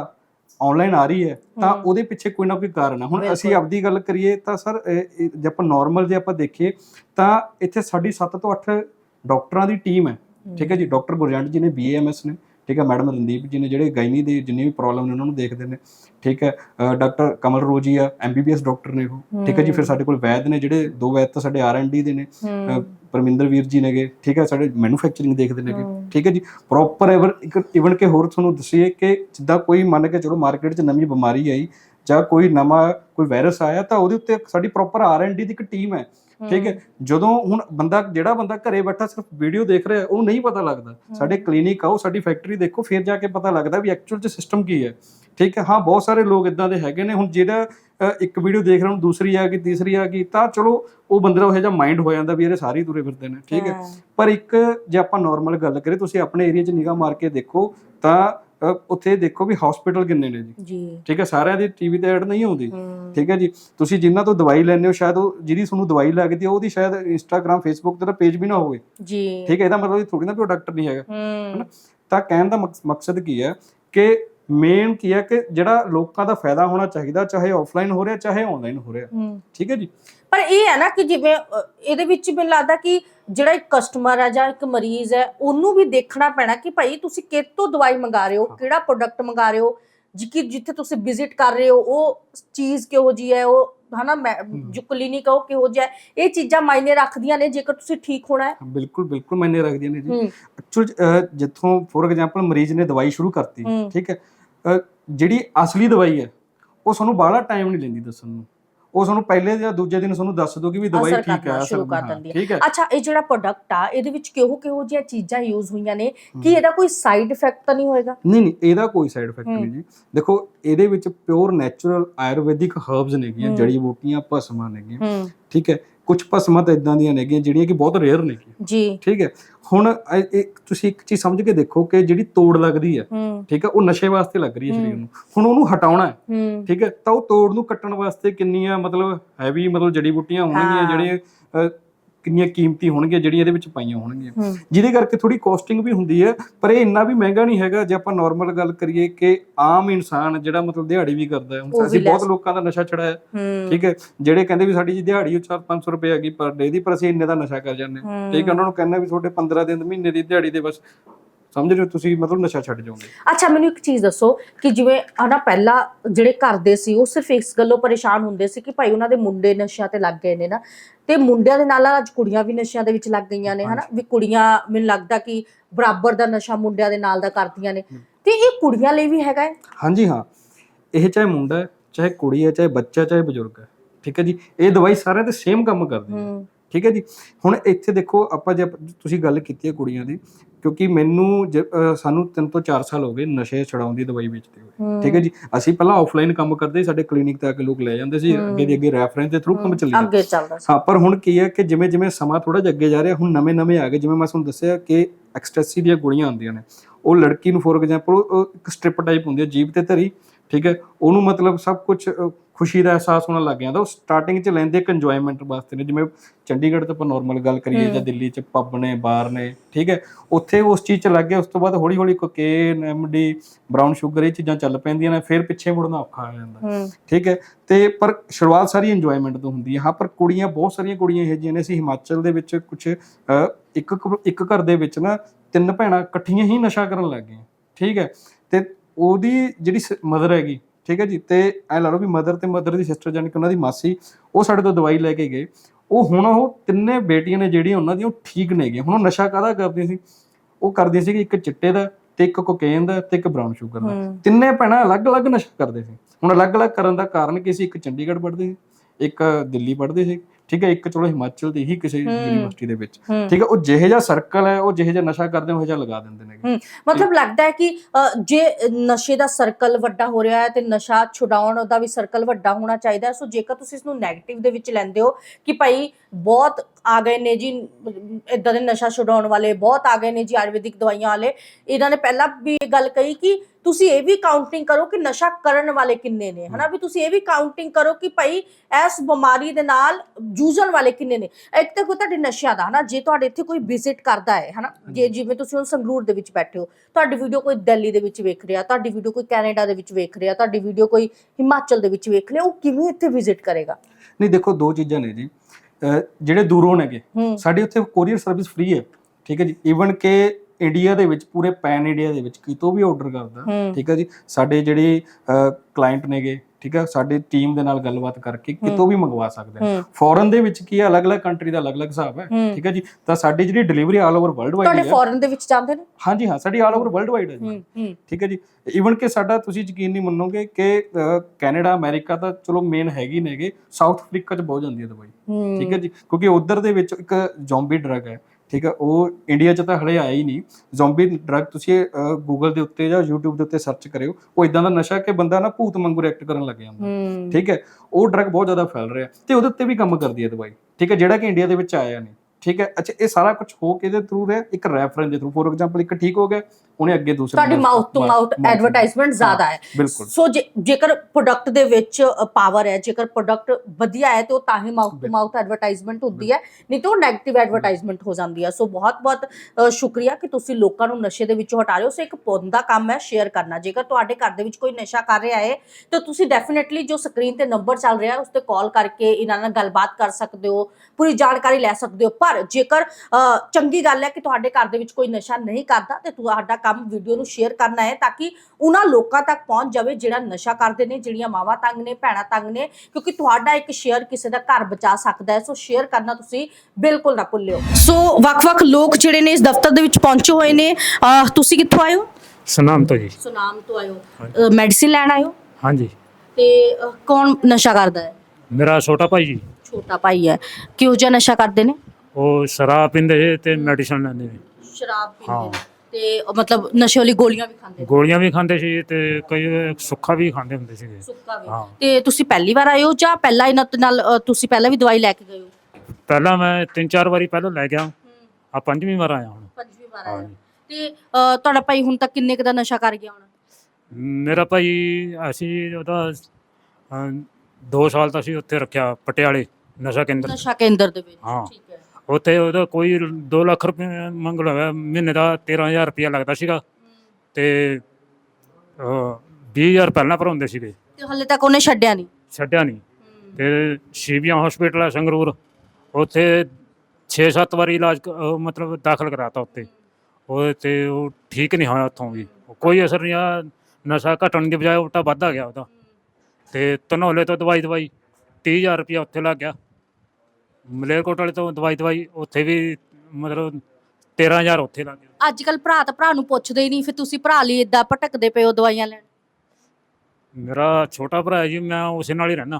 C: ਆਨਲਾਈਨ ਆ ਰਹੀ ਹੈ ਤਾਂ। ਉਹਦੇ ਪਿੱਛੇ ਕੋਈ ਨਾ ਕੋਈ ਕਾਰਨ ਹੈ ਹੁਣ ਅਸੀਂ। ਆਪਦੀ ਗੱਲ ਕਰੀਏ ਤਾਂ ਸਰ ਜੇ ਆਪਾਂ ਨਾਰਮਲ ਜੇ ਆਪਾਂ ਦੇਖੀਏ ਤਾਂ ਇੱਥੇ ਸਾਡੀ 7 ਤੋਂ 8 ਡਾਕਟਰਾਂ ਦੀ ਟੀਮ ਹੈ ਠੀਕ ਹੈ ਜੀ ਡਾਕਟਰ ਗੁਰਜੰਟ ਜੀ ਨੇ ਬੀਏਐਮਐਸ ਨੇ ਠੀਕ ਹੈ ਮੈਡਮ ਰਣਦੀਪ ਜੀ ਨੇ ਜਿਹੜੇ ਗਾਇਨੀ ਦੇ ਜਿੰਨੀ ਵੀ ਪ੍ਰੋਬਲਮ ਨੇ ਉਹਨਾਂ ਨੂੰ ਦੇਖਦੇ ਨੇ। ਠੀਕ ਹੈ ਡਾਕਟਰ ਕਮਲ ਰੋਜੀ ਆ ਐਮਬੀਬੀਐਸ ਡਾਕਟਰ ਨੇ ਉਹ। ਠੀਕ ਹੈ ਜੀ ਫਿਰ ਸਾਡੇ ਕੋਲ ਵੈਦ ਨੇ ਜਿਹੜੇ ਦੋ ਵੈਦ ਤਾਂ ਸਾਡੇ ਆਰਐਨਡੀ ਦੇ ਨੇ। ਪਰਮਿੰਦਰ ਵੀਰ ਜੀ ਨੇਗੇ। ਠੀਕ ਹੈ ਸਾਡੇ ਮੈਨੂਫੈਕਚਰਿੰਗ ਦੇਖਦੇ ਨੇਗੇ। ਠੀਕ ਹੈ ਜੀ ਪ੍ਰੋਪਰ ਐਵਰ ਇੱਕ ਇਵਨ ਕਿ ਹੋਰ ਤੁਹਾਨੂੰ ਦੱਸੀਏ ਕਿ ਜਿੱਦਾਂ ਕੋਈ ਮੰਨ ਕੇ ਚਲੋ ਮਾਰਕੀਟ 'ਚ ਨਵੀਂ ਬਿਮਾਰੀ ਆਈ ਜਾਂ ਕੋਈ ਨਵਾਂ ਕੋਈ ਵਾਇਰਸ ਆਇਆ ਤਾਂ ਉਹਦੇ ਉੱਤੇ ਸਾਡੀ ਪ੍ਰੋਪਰ ਆਰ&ਡੀ ਦੀ ਇੱਕ ਟੀਮ ਹੈ। ਠੀਕ ਹੈ? ਜਦੋਂ ਹੁਣ ਬੰਦਾ ਜਿਹੜਾ ਬੰਦਾ ਘਰੇ ਬੈਠਾ ਸਿਰਫ ਵੀਡੀਓ ਦੇਖ ਰਿਹਾ ਉਹਨੂੰ ਨਹੀਂ ਪਤਾ ਲੱਗਦਾ। ਸਾਡੇ ਕਲੀਨਿਕ ਆਓ ਸਾਡੀ ਫੈਕਟਰੀ ਦੇਖੋ ਫਿਰ ਜਾ ਕੇ ਪਤਾ ਲੱਗਦਾ ਵੀ ਐਕਚੁਅਲ 'ਚ ਸਿਸਟਮ ਕੀ ਹੈ। ਠੀਕ ਹੈ? ਹਾਂ ਬਹੁਤ ਸਾਰੇ ਲੋਕ ਇਦਾਂ ਦੇ ਹੈਗੇ ਨੇ। ਹੁਣ ਜਿਹੜਾ ਇੱਕ ਵੀਡੀਓ ਦੇਖ ਰਿਹਾ ਹੁਣ ਦੂਸਰੀ ਆ ਗਈ ਤੀਸਰੀ ਆ ਗਈ ਤਾਂ ਚਲੋ ਉਹ ਬੰਦੇ ਦਾ ਉਹ ਜਿਹਾ ਮਾਈਂਡ ਹੋ ਜਾਂਦਾ ਵੀ ਇਹਦੇ ਸਾਰੇ ਤੁਰੇ ਫਿਰਦੇ ਨੇ। ਠੀਕ ਹੈ। ਪਰ ਇੱਕ ਜੇ ਆਪਾਂ ਨਾਰਮਲ ਗੱਲ ਕਰੀਏ ਤੁਸੀਂ ਆਪਣੇ ਏਰੀਆ 'ਚ ਨਿਗਾਹ ਮਾਰ ਕੇ ਦੇਖੋ ਤਾਂ ਉੱਥੇ ਦੇਖੋ ਵੀ ਹਸਪੀਟਲ ਕਿੰਨੇ ਨੇ ਜੀ। ਠੀਕ ਹੈ ਸਾਰਿਆਂ ਦੀ ਟੀਵੀ ਤੇ ਐਡ ਨਹੀਂ ਆਉਂਦੀ। ਠੀਕ ਹੈ ਜੀ ਤੁਸੀਂ ਜਿਨ੍ਹਾਂ ਤੋਂ ਦਵਾਈ ਲੈਂਦੇ ਹੋ ਸ਼ਾਇਦ ਉਹ ਜਿਹਦੀ ਤੁਹਾਨੂੰ ਦਵਾਈ ਲੱਗਦੀ ਹੈ ਉਹਦੀ ਸ਼ਾਇਦ ਇੰਸਟਾਗ੍ਰam ਫੇਸਬੁੱਕ ਤੇ ਤਾਂ ਪੇਜ ਵੀ ਨਾ ਹੋਵੇ।
A: ਜੀ।
C: ਠੀਕ ਹੈ ਇਹਦਾ ਮਤਲਬ ਇਹ ਥੋੜੀ ਨਾ ਵੀ ਉਹ ਡਾਕਟਰ ਨਹੀਂ ਹੈਗਾ।
A: ਹੂੰ।
C: ਤਾਂ ਕਹਿਣ ਦਾ ਮਕਸ- ਮਕਸਦ ਕੀ ਹੈ ਕਿ ਮੇਨ ਕੀ ਹੈ ਕਿ ਜਿਹੜਾ ਲੋਕਾਂ ਦਾ ਫਾਇਦਾ ਹੋਣਾ ਚਾਹੀਦਾ ਚਾਹੇ ਆਫਲਾਈਨ ਹੋ ਰਿਹਾ ਚਾਹੇ ਆਨਲਾਈਨ ਹੋ ਰਿਹਾ। ਠੀਕ ਹੈ ਜੀ।
A: ਪਰ ਇਹ ਹੈ ਨਾ ਕਿ ਜਿਵੇਂ ਅ, ਇਹਦੇ ਵਿੱਚ ਮੈਨੂੰ ਲੱਗਦਾ ਕਿ ਜਿਹੜਾ ਇੱਕ ਕਸਟਮਰ ਹੈ ਜਾਂ ਇੱਕ ਮਰੀਜ਼ ਹੈ ਉਹਨੂੰ ਵੀ ਦੇਖਣਾ ਪੈਣਾ ਕਿ ਭਾਈ ਤੁਸੀਂ ਕਿੱਥੋਂ ਦਵਾਈ ਮੰਗਾ ਰਹੇ ਹੋ। ਕਿਹੜਾ ਪ੍ਰੋਡਕਟ ਮੰਗਾ ਰਹੇ ਹੋ ਜਿ ਜਿੱਥੇ ਤੁਸੀਂ ਵਿਜ਼ਿਟ ਕਰ ਰਹੇ ਹੋ ਉਹ ਚੀਜ਼ ਕਿਹੋ ਜੀ ਹੈ ਉਹ ਹਨਾ ਮੈਂ-
C: ਹਮ।
A: ਜੋ ਕਲੀਨਿਕ ਹੈ ਉਹ ਕਿਹੋ ਜਿਹਾ ਹੈ ਇਹ ਚੀਜ਼ਾਂ ਮਾਇਨੇ ਰੱਖਦੀਆਂ ਨੇ ਜੇਕਰ ਤੁਸੀਂ ਠੀਕ ਹੋਣਾ ਹੈ
C: ਬਿਲਕੁਲ ਬਿਲਕੁਲ ਮੈਨੇ ਰੱਖਦੀਆਂ ਨੇ ਜੀ
A: ਹੂੰ
C: ਐਕਚੁਅਲ ਜਿੱਥੋਂ ਫੋਰ ਐਗਜ਼ਾਮਪਲ ਮਰੀਜ਼ ਨੇ ਦਵਾਈ ਸ਼ੁਰੂ ਕਰਤੀ
A: ਹੂੰ।
C: ਠੀਕ ਹੈ ਅਹ, ਜਿਹੜੀ ਅਸਲੀ ਦਵਾਈ ਹੈ ਉਹ ਤੁਹਾਨੂੰ ਬਾਹਲਾ ਟਾਈਮ ਨਹੀਂ ਲੈਂਦੀ ਦੱਸਣ ਨੂੰ ਉਹ ਤੁਹਾਨੂੰ ਪਹਿਲੇ ਜਾਂ ਦੂਜੇ ਦਿਨ ਤੁਹਾਨੂੰ ਦੱਸ ਦੋਗੀ ਵੀ ਦਵਾਈ
A: ਅਸਰ
C: ਠੀਕ
A: ਕਰਨਾ
C: ਹੈ
A: ਸ਼ੁਰੂ
C: ਅਸਰ
A: ਕਰ
C: ਹਾਂ,
A: ਦਿੰਦੀ ਹੈ।
C: ਠੀਕ ਹੈ
A: ਅੱਛਾ ਇਹ ਜਿਹੜਾ ਪ੍ਰੋਡਕਟ ਆ ਇਹਦੇ ਵਿੱਚ ਕਿਹੋ ਕਿਹੋ ਜਿਹੀਆਂ ਚੀਜ਼ਾਂ ਯੂਜ਼ ਹੋਈਆਂ ਨੇ ਕਿ। ਇਹਦਾ ਕੋਈ ਸਾਈਡ ਇਫੈਕਟ ਤਾਂ ਨਹੀਂ ਹੋਏਗਾ
C: ਨਹੀਂ ਨਹੀਂ ਇਹਦਾ ਕੋਈ ਸਾਈਡ ਇਫੈਕਟ। ਨਹੀਂ ਜੀ ਦੇਖੋ ਇਹਦੇ ਵਿੱਚ ਪਿਓਰ ਨੈਚੁਰਲ ਆਯੁਰਵੈਦਿਕ ਹਰਬਸ ਨੇਗੀਆਂ। ਜੜੀ ਬੂਟੀਆਂ ਭਸਮਾਂ ਨੇਗੀਆਂ ਠੀਕ ਹੈ ਕੁਝ ਭਸਮਾਂ ਤਾਂ ਇਦਾਂ ਦੀਆਂ ਨੇਗੀਆਂ ਜਿਹੜੀਆਂ ਕਿ ਬਹੁਤ ਰੇਅਰ ਨੇਗੀਆਂ।
A: ਜੀ।
C: ਠੀਕ ਹੈ? ਹੁਣ ਇਹ- ਇਹ ਤੁਸੀਂ ਇੱਕ ਚੀਜ਼ ਸਮਝ ਕੇ ਦੇਖੋ ਕਿ ਜਿਹੜੀ ਤੋੜ ਲੱਗਦੀ ਹੈ
A: ਹੂੰ।
C: ਠੀਕ ਹੈ? ਉਹ ਨਸ਼ੇ ਵਾਸਤੇ ਲੱਗ ਰਹੀ ਹੈ ਸਰੀਰ। ਨੂੰ। ਹੁਣ ਉਹਨੂੰ ਹਟਾਉਣਾ ਹੈ।
A: ਹੂੰ।
C: ਠੀਕ ਹੈ? ਤਾਂ ਉਹ ਤੋੜ ਨੂੰ ਕੱਟਣ ਵਾਸਤੇ ਕਿੰਨੀਆਂ ਮਤਲਬ ਹੈਵੀ ਮਤਲਬ ਜੜੀ ਬੂਟੀਆਂ ਹੋਣਗੀਆਂ
A: ਹਾਂ।
C: ਜਿਹੜੀਆਂ ਅਹ, ਕਿੰਨੀਆਂ ਕੀਮਤੀ ਹੋਣਗੀਆਂ ਜਿਹੜੀਆਂ ਇਹਦੇ ਵਿੱਚ ਪਾਈਆਂ ਹੋਣਗੀਆਂ। ਜਿਹਦੇ ਕਰਕੇ ਥੋੜੀ ਕੋਸਟਿੰਗ ਵੀ ਹੁੰਦੀ ਹੈ ਪਰ ਇਹ ਇੰਨਾ ਵੀ ਮਹਿੰਗਾ ਨਹੀਂ ਹੈਗਾ ਜੇ ਆਪਾਂ ਨਾਰਮਲ ਗੱਲ ਕਰੀਏ ਕਿ ਆਮ ਇਨਸਾਨ ਜਿਹੜਾ ਮਤਲਬ ਦਿਹਾੜੀ ਵੀ ਕਰਦਾ ਹੈ ਹੁਣ ਅਸੀਂ ਬਹੁਤ ਲੋਕਾਂ ਦਾ ਨਸ਼ਾ ਛੜਾਇਆ ਠੀਕ ਹੈ ਜਿਹੜੇ ਕਹਿੰਦੇ ਵੀ ਸਾਡੀ ਜੀ ਦਿਹਾੜੀ ਉਹ 4-500 ਰੁਪਏ ਹੈਗੀ ਪਰ ਡੇ ਦੀ ਪਰ ਅਸੀਂ ਇੰਨੇ ਦਾ ਨਸ਼ਾ ਕਰ ਜਾਂਦੇ। ਠੀਕ ਹੈ ਉਹਨਾਂ ਨੂੰ ਕਹਿੰਦਾ ਵੀ ਤੁਹਾਡੇ 15 ਦਿਨ ਮਹੀਨੇ ਦੀ ਦਿਹਾੜੀ ਦੇ ਬਸ ਸਮਝ ਰਹੇ ਹੋ? ਤੁਸੀਂ ਮਤਲਬ ਨਸ਼ਾ ਛੱਡ ਜਾਓਗੇ।
A: ਅੱਛਾ ਮੈਨੂੰ ਇੱਕ ਚੀਜ਼ ਦੱਸੋ ਕਿ ਜਿਵੇਂ ਹਨਾ ਪਹਿਲਾਂ ਜਿਹੜੇ ਘਰ ਦੇ ਸੀ ਉਹ ਸਿਰਫ ਇਸ ਗੱਲੋਂ ਪਰੇਸ਼ਾਨ ਹੁੰਦੇ ਸੀ ਕਿ ਭਾਈ ਉਹਨਾਂ ਦੇ ਮੁੰਡੇ ਨਸ਼ਿਆਂ ਤੇ ਲੱਗ ਗਏ ਨੇ ਨਾ। ਤੇ ਮੁੰਡਿਆਂ ਦੇ ਨਾਲ ਨਾਲ ਅੱਜ ਕੁੜੀਆਂ ਵੀ ਨਸ਼ਿਆਂ ਦੇ ਵਿੱਚ ਲੱਗ ਗਈਆਂ ਨੇ ਹਨਾ? ਵੀ ਕੁੜੀਆਂ ਮੈਨੂੰ ਲੱਗਦਾ ਕਿ ਬਰਾਬਰ ਦਾ ਨਸ਼ਾ ਮੁੰਡਿਆਂ ਦੇ ਨਾਲ ਦਾ ਕਰਦੀਆਂ ਨੇ। ਤੇ ਇਹ ਕੁੜੀਆਂ ਲਈ ਵੀ ਹੈਗਾ ਹੈ?
C: ਹਾਂਜੀ ਹਾਂ। ਇਹ ਚਾਹੇ ਮੁੰਡਾ ਹੈ ਚਾਹੇ ਕੁੜੀ ਹੈ ਚਾਹੇ ਬੱਚਾ ਚਾਹੇ ਬਜ਼ੁਰਗ ਹੈ। ਠੀਕ ਹੈ ਜੀ? ਇਹ ਦਵਾਈ ਸਾਰਿਆਂ ਤੇ ਸੇਮ ਕੰਮ ਕਰਦੀ ਹੈ। ਠੀਕ ਹੈ ਜੀ? ਹੁਣ ਇੱਥੇ ਦੇਖੋ ਆਪਾਂ ਜੇ ਤੁਸੀਂ ਗੱਲ ਕੀਤੀ ਹੈ ਕੁੜੀਆਂ ਦੀ ਕਿਉਂਕਿ ਮੈਨੂੰ ਸਾਨੂੰ 3 ਤੋਂ 4 ਸਾਲ ਹੋ ਗਏ ਨਸ਼ੇ ਛਡਾਉਣ ਦੀ ਦਵਾਈ ਵੇਚਦੇ ਹੋਏ। ਠੀਕ ਹੈ ਜੀ? ਅਸੀਂ ਪਹਿਲਾਂ ਆਫਲਾਈਨ ਕੰਮ ਕਰਦੇ ਸੀ ਸਾਡੇ ਕਲੀਨਿਕ ਤੇ ਆ ਕੇ ਲੋਕ ਲੈ ਜਾਂਦੇ ਸੀ। ਅੱਗੇ ਦੀ ਅੱਗੇ ਰੈਫਰੈਂਸ ਦੇ ਥਰੂ ਕੰਮ ਚੱਲੀ ਜਾਂਦਾ
A: ਅੱਗੇ ਚੱਲਦਾ ਸੀ।
C: ਹਾਂ ਪਰ ਹੁਣ ਕੀ ਹੈ ਕਿ ਜਿਵੇਂ ਜਿਵੇਂ ਸਮਾਂ ਥੋੜਾ ਜਿਹਾ ਅੱਗੇ ਜਾ ਰਿਹਾ ਹੁਣ ਨਵੇਂ ਨਵੇਂ ਆ ਗਏ। ਜਿਵੇਂ ਮੈਂ ਤੁਹਾਨੂੰ ਦੱਸਿਆ ਕਿ ਐਕਸਟੈਸੀ ਦੀਆਂ ਗੋਲੀਆਂ ਆਉਂਦੀਆਂ ਨੇ। ਉਹ ਲੜਕੀ ਨੂੰ ਫੋਰ ਐਗਜ਼ਾਮਪਲ ਇੱਕ ਸਟ੍ਰਿਪ ਟਾਈਪ ਹੁੰਦੀ ਹੈ ਜੀਭ ਤੇ ਧਰੀ। ਠੀਕ ਹੈ? ਉਹਨੂੰ ਮਤਲਬ ਸਭ ਕੁਝ ਖੁਸ਼ੀ ਦਾ ਅਹਿਸਾਸ ਹੋਣ ਲੱਗ ਜਾਂਦਾ। ਉਹ ਸਟਾਰਟਿੰਗ ਚ ਲੈਂਦੇ ਇੱਕ ਇੰਜੋਇਮੈਂਟ ਵਾਸਤੇ ਨੇ। ਜਿਵੇਂ ਚੰਡੀਗੜ੍ਹ ਤੇ ਆਪਾਂ ਨਾਰਮਲ ਗੱਲ ਕਰੀਏ। ਜਾਂ ਦਿੱਲੀ ਚ ਪੱਬ ਨੇ ਬਾਰ ਨੇ ਠੀਕ ਹੈ? ਉੱਥੇ ਉਸ ਚੀਜ਼ ਚ ਲੱਗ ਗਿਆ। ਉਸ ਤੋਂ ਬਾਅਦ ਹੌਲੀ ਹੌਲੀ ਕੋਕੇਨ ਐਮਡੀ ਬ੍ਰਾਊਨ ਸ਼ੂਗਰ ਇਹ ਚੀਜ਼ਾਂ ਚੱਲ ਪੈਂਦੀਆਂ ਨੇ। ਫਿਰ ਪਿੱਛੇ ਮੁੜਨਾ ਔਖਾ ਹੋ ਜਾਂਦਾ। ਠੀਕ ਹੈ? ਤੇ ਪਰ ਸ਼ੁਰੂਆਤ ਸਾਰੀ ਇੰਜੋਇਮੈਂਟ ਤੋਂ ਹੁੰਦੀ ਹੈ। ਹਾਂ ਪਰ ਕੁੜੀਆਂ ਬਹੁਤ ਸਾਰੀਆਂ ਕੁੜੀਆਂ ਇਹੋ ਜਿਹੀਆਂ ਨੇ। ਅਸੀਂ ਹਿਮਾਚਲ ਦੇ ਵਿੱਚ ਕੁਝ ਇੱਕ ਇੱਕ ਘਰ ਦੇ ਵਿੱਚ ਨਾ ਤਿੰਨ ਭੈਣਾਂ ਇਕੱਠੀਆਂ ਹੀ ਨਸ਼ਾ ਕਰਨ ਲੱਗ ਗਈਆਂ। ਠੀਕ ਹੈ? ਤੇ ਉਹਦੀ ਜਿਹੜੀ ਮਦਰ ਹੈਗੀ ਠੀਕ ਹੈ ਜੀ ਤੇ ਐ ਲਾ ਲਓ ਵੀ ਮਦਰ ਤੇ ਮਦਰ ਦੀ ਸਿਸਟਰ ਜਾਨੀ ਕਿ ਉਹਨਾਂ ਦੀ ਮਾਸੀ ਉਹ ਸਾਡੇ ਤੋਂ ਦਵਾਈ ਲੈ ਕੇ ਗਏ। ਉਹ ਹੁਣ ਉਹ ਤਿੰਨੇ ਬੇਟੀਆਂ ਨੇ ਜਿਹੜੀਆਂ ਉਹਨਾਂ ਦੀਆਂ ਉਹ ਠੀਕ ਨੇ ਗਈਆਂ ਹੁਣ ਉਹ ਨਸ਼ਾ ਕਾਹਦਾ ਕਰਦੀਆਂ ਸੀ? ਉਹ ਕਰਦੀਆਂ ਸੀ ਇੱਕ ਚਿੱਟੇ ਦਾ ਤੇ ਇੱਕ ਕੋਕੇਨ ਦਾ ਤੇ ਇੱਕ ਬ੍ਰਾਊਨ ਸ਼ੂਗਰ ਦਾ। ਤਿੰਨੇ ਭੈਣਾਂ ਅਲੱਗ-ਅਲੱਗ ਨਸ਼ਾ ਕਰਦੇ ਸੀ। ਹੁਣ ਅਲੱਗ-ਅਲੱਗ ਕਰਨ ਦਾ ਕਾਰਨ ਕੀ ਸੀ? ਇੱਕ ਚੰਡੀਗੜ੍ਹ ਪੜ੍ਹਦੇ ਸੀ ਇੱਕ ਦਿੱਲੀ ਪੜ੍ਹਦੇ ਸੀ ਠੀਕ ਹੈ ਇੱਕ ਚਲੋ ਹਿਮਾਚਲ ਦੀ ਹੀ ਕਿਸੇ। ਯੂਨੀਵਰਸਿਟੀ ਦੇ ਵਿੱਚ ਠੀਕ ਹੈ ਉਹ ਜਿਹੇ ਜਿਹਾ ਸਰਕਲ ਹੈ ਉਹ ਜਿਹੇ ਜਿਹਾ ਨਸ਼ਾ ਕਰਦੇ ਉਹ ਜਿਹਾ ਲਗਾ ਦਿੰਦੇ ਨੇ
A: ਮਤਲਬ ਲੱਗਦਾ ਹੈ ਕਿ ਜੇ ਨਸ਼ੇ ਦਾ ਸਰਕਲ ਵੱਡਾ ਹੋ ਰਿਹਾ ਹੈ ਤੇ ਨਸ਼ਾ ਛੁਡਾਉਣ ਦਾ ਵੀ ਸਰਕਲ ਵੱਡਾ ਹੋਣਾ ਚਾਹੀਦਾ ਹੈ। ਸੋ ਜੇਕਰ ਤੁਸੀਂ ਇਸ ਨੂੰ 네ਗੇਟਿਵ ਦੇ ਵਿੱਚ ਲੈਂਦੇ ਹੋ ਕਿ ਭਾਈ ਬਹੁਤ ਆ ਗਏ ਨੇ ਜੀ ਇਦਾਂ ਦੇ ਨਸ਼ਾ ਛੁਡਾਉਣ ਵਾਲੇ ਬਹੁਤ ਆ ਗਏ ਨੇ ਜੀ ਆਯੁਰਵੈਦਿਕ ਦਵਾਈਆਂ ਵਾਲੇ ਇਹਨਾਂ ਨੇ ਪਹਿਲਾਂ ਵੀ ਇਹ ਗੱਲ ਕਹੀ ਕਿ ਤੁਸੀਂ ਇਹ ਵੀ ਕਾਊਂਟਿੰਗ ਕਰੋ ਕਿ ਨਸ਼ਾ ਕਰਨ ਵਾਲੇ ਕਿੰਨੇ ਨੇ ਹਨਾ? ਵੀ ਤੁਸੀਂ ਇਹ ਵੀ ਕਾਊਂਟਿੰਗ ਕਰੋ ਕਿ ਭਾਈ ਇਸ ਬਿਮਾਰੀ ਦੇ ਨਾਲ ਜੂਝਣ ਵਾਲੇ ਕਿੰਨੇ ਨੇ। ਇੱਕ ਤਾਂ ਕੋਈ ਤੁਹਾਡੇ ਨਸ਼ਿਆਂ ਦਾ ਹਨਾ? ਜੇ ਤੁਹਾਡੇ ਇੱਥੇ ਕੋਈ ਵਿਜ਼ਿਟ ਕਰਦਾ ਹੈ ਹਨਾ? ਜੇ ਜਿਵੇਂ ਤੁਸੀਂ ਹੁਣ ਸੰਗਰੂਰ ਦੇ ਵਿੱਚ ਬੈਠੇ ਹੋ ਤੁਹਾਡੀ ਵੀਡੀਓ ਕੋਈ ਦਿੱਲੀ ਦੇ ਵਿੱਚ ਵੇਖ ਰਿਹਾ ਤੁਹਾਡੀ ਵੀਡੀਓ ਕੋਈ ਕੈਨੇਡਾ ਦੇ ਵਿੱਚ ਵੇਖ ਰਿਹਾ ਤੁਹਾਡੀ ਵੀਡੀਓ ਕੋਈ ਹਿਮਾਚਲ ਦੇ ਵਿੱਚ ਵੇਖ ਰਿਹਾ ਉਹ ਕਿਵੇਂ ਇੱਥੇ ਵਿਜ਼ਿਟ ਕਰੇਗਾ?
C: ਨਹੀਂ ਦੇਖੋ ਦੋ ਚੀਜ਼ਾਂ ਨੇ ਜੀ। ਜਿਹੜੇ ਦੂਰੋਂ ਨੇਗੇ ਸਾਡੀ ਉੱਥੇ ਕੋਰੀਅਰ ਸਰਵਿਸ ਫ੍ਰੀ ਹੈ ਠੀਕ ਹੈ ਜੀ? ਈਵਨ ਕਿ ਇੰਡੀਆ ਦੇ ਵਿੱਚ ਪੂਰੇ ਪੈਨ ਇੰਡੀਆ ਦੇ ਵਿੱਚ ਕਿਤੋਂ ਵੀ ਆਰਡਰ ਕਰਦਾ ਠੀਕ ਹੈ ਜੀ? ਸਾਡੇ ਜਿਹੜੇ ਕਲਾਇੰਟ ਨੇਗੇ ਠੀਕ ਹੈ ਸਾਡੀ ਟੀਮ ਦੇ ਨਾਲ ਗੱਲਬਾਤ ਕਰਕੇ ਕਿਤੋਂ ਵੀ ਮੰਗਵਾ ਸਕਦੇ ਨੇ ਫੋਰਨ ਦੇ ਵਿੱਚ ਕੀ ਹੈ ਅਲੱਗ-ਅਲੱਗ ਕੰਟਰੀ ਦਾ ਅਲੱਗ-ਅਲੱਗ ਹਿਸਾਬ ਹੈ। ਠੀਕ ਹੈ ਜੀ? ਤਾਂ ਸਾਡੀ ਜਿਹੜੀ ਡਿਲੀਵਰੀ ਆਲ ਓਵਰ ਵਰਲਡ
A: ਤੁਹਾਡੇ
C: ਵਾਈਡ ਹੈ।
A: ਫੋਰਨ ਦੇ ਵਿੱਚ ਜਾਂਦੇ ਨੇ?
C: ਹਾਂਜੀ ਹਾਂ ਸਾਡੀ ਆਲ ਓਵਰ ਵਰਲਡ ਵਾਈਡ ਹੈ ਜੀ। ਠੀਕ ਹੈ ਜੀ? ਈਵਨ ਕਿ ਸਾਡਾ ਤੁਸੀਂ ਯਕੀਨ ਨਹੀਂ ਮੰਨੋਗੇ ਕਿ ਕੈਨੇਡਾ ਅਮਰੀਕਾ ਤਾਂ ਚਲੋ ਮੇਨ ਹੈਗੀ ਨੇਗੇ ਸਾਊਥ ਅਫਰੀਕਾ 'ਚ ਬਹੁਤ ਜਾਂਦੀ ਹੈ ਦਵਾਈ। ਠੀਕ ਹੈ ਜੀ? ਕਿਉਂਕਿ ਉਧਰ ਦੇ ਵਿੱਚ ਇੱਕ ਜ਼ੋਂਬੀ ਡਰਗ ਹੈ। ਠੀਕ ਹੈ ਉਹ ਇੰਡੀਆ 'ਚ ਤਾਂ ਹਲੇ ਆਇਆ ਹੀ ਨਹੀਂ। ਜ਼ੋਂਬੀ ਡਰਗ ਤੁਸੀਂ ਗੂਗਲ ਦੇ ਉੱਤੇ ਜਾਂ YouTube ਦੇ ਉੱਤੇ ਸਰਚ ਕਰਿਓ। ਉਹ ਇਦਾਂ ਦਾ ਨਸ਼ਾ ਕਿ ਬੰਦਾ ਨਾ ਭੂਤ ਵਾਂਗੂ ਰਿਐਕਟ ਕਰਨ ਲੱਗ ਜਾਂਦਾ। ਠੀਕ ਹੈ ਉਹ ਡਰਗ ਬਹੁਤ ਜ਼ਿਆਦਾ ਫੈਲ ਰਿਹਾ। ਤੇ ਉਹਦੇ ਉੱਤੇ ਵੀ ਕੰਮ ਕਰਦੀ ਹੈ ਦਵਾਈ। ਠੀਕ ਹੈ ਜਿਹੜਾ ਕਿ ਇੰਡੀਆ ਦੇ ਵਿੱਚ ਆਇਆ ਨਹੀਂ। ਠੀਕ ਹੈ? ਅੱਛਾ ਇਹ ਸਾਰਾ ਕੁਝ ਹੋ ਕੇ ਦੇ ਥਰੂ ਰਿਹਾ ਇੱਕ ਰੈਫਰੈਂਸ ਦੇ ਥਰੂ ਫੋਰ ਐਗਜ਼ਾਮਪਲ ਇੱਕ ਠੀਕ ਹੋ ਗਿਆ ਉਹਨੇ ਅੱਗੇ ਦੂਸਰੇ
A: ਤੁਹਾਡੀ ਮਾਊਥ ਟੂ ਮਾਊਥ ਐਡਵਰਟਾਈਜ਼ਮੈਂਟ ਜ਼ਿਆਦਾ ਹੈ ਸੋ ਜੇਕਰ ਪ੍ਰੋਡਕਟ ਦੇ ਵਿੱਚ ਪਾਵਰ ਹੈ ਜੇਕਰ ਪ੍ਰੋਡਕਟ ਵਧੀਆ ਹੈ ਤੇ ਉਹ ਤਾਂ ਹੀ ਮਾਊਥ ਟੂ। ਮਾਊਥ ਐਡਵਰਟਾਈਜ਼ਮੈਂਟ ਹੁੰਦੀ ਹੈ ਨਹੀਂ ਤਾਂ ਉਹ 네ਗੇਟਿਵ ਐਡਵਰਟਾਈਜ਼ਮੈਂਟ ਹੋ ਜਾਂਦੀ ਹੈ। ਸੋ ਬਹੁਤ ਬਹੁਤ ਸ਼ੁਕਰੀਆ ਕਿ ਤੁਸੀਂ ਲੋਕਾਂ ਨੂੰ ਨਸ਼ੇ ਦੇ ਵਿੱਚੋਂ ਹਟਾ ਰਹੇ ਹੋ। ਸੋ ਇੱਕ ਪੁੰਨ ਦਾ ਕੰਮ ਹੈ ਸ਼ੇਅਰ ਕਰਨਾ। ਜੇਕਰ ਤੁਹਾਡੇ ਘਰ ਦੇ ਵਿੱਚ ਕੋਈ ਨਸ਼ਾ ਕਰ ਰਿਹਾ ਹੈ ਤਾਂ ਤੁਸੀਂ ਡੈਫੀਨਿਟਲੀ ਜੋ ਸਕਰੀਨ ਤੇ ਨੰਬਰ ਚੱਲ ਰਿਹਾ ਹੈ ਉਸ ਤੇ ਕਾਲ ਕਰਕੇ ਇਹਨਾਂ ਨਾਲ ਗੱਲਬਾਤ ਕਰ ਸਕਦੇ ਹੋ ਪੂਰੀ ਜਾਣਕਾਰੀ ਲੈ ਸਕਦੇ ਹੋ। ਪਰ ਜੇਕਰ ਚੰਗੀ ਗੱਲ ਹੈ ਕਿ ਤੁਹਾਡੇ ਘਰ ਦੇ ਵਿੱਚ ਕੋਈ ਨਸ਼ਾ ਨਹੀਂ ਕਰਦਾ ਤੇ ਤੁਹਾਡਾ ਕੰਮ ਵੀਡੀਓ ਨੂੰ ਸ਼ੇਅਰ ਕਰਨਾ ਹੈ ਤਾਂ ਕਿ ਉਹਨਾਂ ਲੋਕਾਂ ਤੱਕ ਪਹੁੰਚ ਜਾਵੇ ਜਿਹੜਾ ਨਸ਼ਾ ਕਰਦੇ ਨੇ ਜਿਹੜੀਆਂ ਮਾਵਾਂ ਤੰਗ ਨੇ ਭੈਣਾਂ ਤੰਗ ਨੇ ਕਿਉਂਕਿ ਤੁਹਾਡਾ ਇੱਕ ਸ਼ੇਅਰ ਕਿਸੇ ਦਾ ਘਰ ਬਚਾ ਸਕਦਾ ਹੈ। ਸੋ ਸ਼ੇਅਰ ਕਰਨਾ ਤੁਸੀਂ ਬਿਲਕੁਲ ਨਾ ਭੁੱਲਿਓ। ਸੋ ਵੱਖ-ਵੱਖ ਲੋਕ ਜਿਹੜੇ ਨੇ ਇਸ ਦਫ਼ਤਰ ਦੇ ਵਿੱਚ ਪਹੁੰਚੇ ਹੋਏ ਨੇ ਤੁਸੀਂ ਕਿੱਥੋਂ ਆਏ ਹੋ?
D: ਸੁਨਾਮ ਤੋਂ ਜੀ।
A: ਸੁਨਾਮ ਤੋਂ ਆਏ ਹੋ। ਮੈਡੀਸਿਨ ਲੈਣ ਆਏ ਹੋ?
D: ਹਾਂਜੀ।
A: ਤੇ ਕੌਣ ਨਸ਼ਾ ਕਰਦਾ ਹੈ?
D: ਮੇਰਾ ਛੋਟਾ ਭਾਈ ਜੀ।
A: ਛੋਟਾ ਭਾਈ ਹੈ। ਕਿਹੋ ਜਿਹਾ ਨਸ਼ਾ ਕਰਦੇ ਨੇ?
D: ਉਹ ਸ਼ਰਾਬ ਪੀਂਦੇ ਤੇ ਮੈਡੀਸਨ ਲੈਂਦੇ
A: ਸ਼ਰਾਬ
D: ਹਾਂ।
A: ਪੀਂਦੇ ਨੇ ਤੇ ਉਹ ਮਤਲਬ ਨਸ਼ੇ ਵਾਲੀ ਗੋਲੀਆਂ ਵੀ ਖਾਂਦੇ ਨੇ
D: ਗੋਲੀਆਂ ਵੀ ਖਾਂਦੇ ਸੀ ਤੇ ਕਈ ਸੁੱਖਾ ਵੀ ਖਾਂਦੇ ਹੁੰਦੇ ਸੀਗੇ।
A: ਸੁੱਕਾ ਵੀ।
D: ਹਾਂ।
A: ਤੇ ਤੁਸੀਂ ਪਹਿਲੀ ਵਾਰ ਆਏ ਹੋ ਜਾਂ ਪਹਿਲਾਂ ਇਹਨਾਂ ਦੇ ਨਾਲ ਤੁਸੀਂ ਪਹਿਲਾਂ ਵੀ ਦਵਾਈ ਲੈ ਕੇ ਗਏ ਹੋ?
D: ਪਹਿਲਾਂ ਮੈਂ ਤਿੰਨ ਚਾਰ ਵਾਰੀ ਪਹਿਲਾਂ ਲੈ ਗਿਆ। ਆ ਪੰਜਵੀਂ ਵਾਰ ਆਇਆ ਹੁਣ।
A: ਪੰਜਵੀਂ ਵਾਰ ਆਏ ਹੋ। ਤੇ ਤੁਹਾਡਾ ਭਾਈ ਹੁਣ ਤੱਕ ਕਿੰਨੇ ਕੁ ਦਾ ਨਸ਼ਾ ਕਰ ਗਿਆ ਹੁਣ?
D: ਮੇਰਾ ਭਾਈ ਅਸੀਂ ਉਹਦਾ 2 ਸਾਲ ਤਾਂ ਅਸੀਂ ਉੱਥੇ ਰੱਖਿਆ ਪਟਿਆਲੇ ਨਸ਼ਾ ਕੇਂਦਰ
A: ਨਸ਼ਾ ਕੇਂਦਰ ਦੇ ਵਿੱਚ।
D: ਹਾਂ।
A: ਠੀਕ ਹੈ।
D: ਉੱਥੇ ਉਹਦਾ ਕੋਈ 2 ਲੱਖ ਰੁਪਏ ਮੰਗ ਲਵੇ ਮਹੀਨੇ ਦਾ 13000 ਰੁਪਇਆ ਲੱਗਦਾ ਸੀਗਾ। ਤੇ ਅਹ, 20000 ਪਹਿਲਾਂ ਭਰਾਉਂਦੇ ਸੀਗੇ।
A: ਤੇ ਹਲੇ ਤੱਕ ਉਹਨੇ ਛੱਡਿਆ ਨਹੀਂ?
D: ਛੱਡਿਆ ਨਹੀਂ। ਤੇ ਸ਼ਿਵਿਆਂ ਹਸਪੀਟਲ ਹੈ ਸੰਗਰੂਰ ਉੱਥੇ 6-7 ਵਾਰੀ ਇਲਾਜ ਕ- ਅਹ ਮਤਲਬ ਦਾਖਲ ਕਰਾਤਾ ਉੱਤੇ ਉਹ ਤੇ ਉਹ ਠੀਕ ਨਹੀਂ ਹੋਇਆ ਉੱਥੋਂ ਵੀ। ਕੋਈ ਅਸਰ ਨਹੀਂ ਆ ਨਸ਼ਾ ਘਟਣ ਦੀ ਬਜਾਏ ਉਲਟਾ ਵੱਧਦਾ ਗਿਆ ਉਹਦਾ। ਤੇ ਧਨੌਲੇ ਤੋਂ ਦਵਾਈ ਦਵਾਈ 30000 ਰੁਪਇਆ ਉੱਥੇ ਲੱਗ ਗਿਆ। ਮਲੇਰਕੋਟ ਵਾਲੇ ਤੋਂ ਦਵਾਈ ਦਵਾਈ ਉੱਥੇ ਵੀ ਮਤਲਬ 13000 ਉੱਥੇ ਲੱਗ ਗਿਆ
A: ਅੱਜ ਕੱਲ ਭਰਾ ਤਾਂ ਭਰਾ ਨੂੰ ਪੁੱਛਦੇ ਹੀ ਨਹੀਂ ਫਿਰ ਤੁਸੀਂ ਭਰਾ ਲਈ ਇਦਾਂ ਭਟਕਦੇ ਪਏ ਹੋ ਦਵਾਈਆਂ ਲੈਣ।
D: ਮੇਰਾ ਛੋਟਾ ਭਰਾ ਹੈ ਜੀ ਮੈਂ ਉਸੇ ਨਾਲ ਹੀ ਰਹਿਣਾ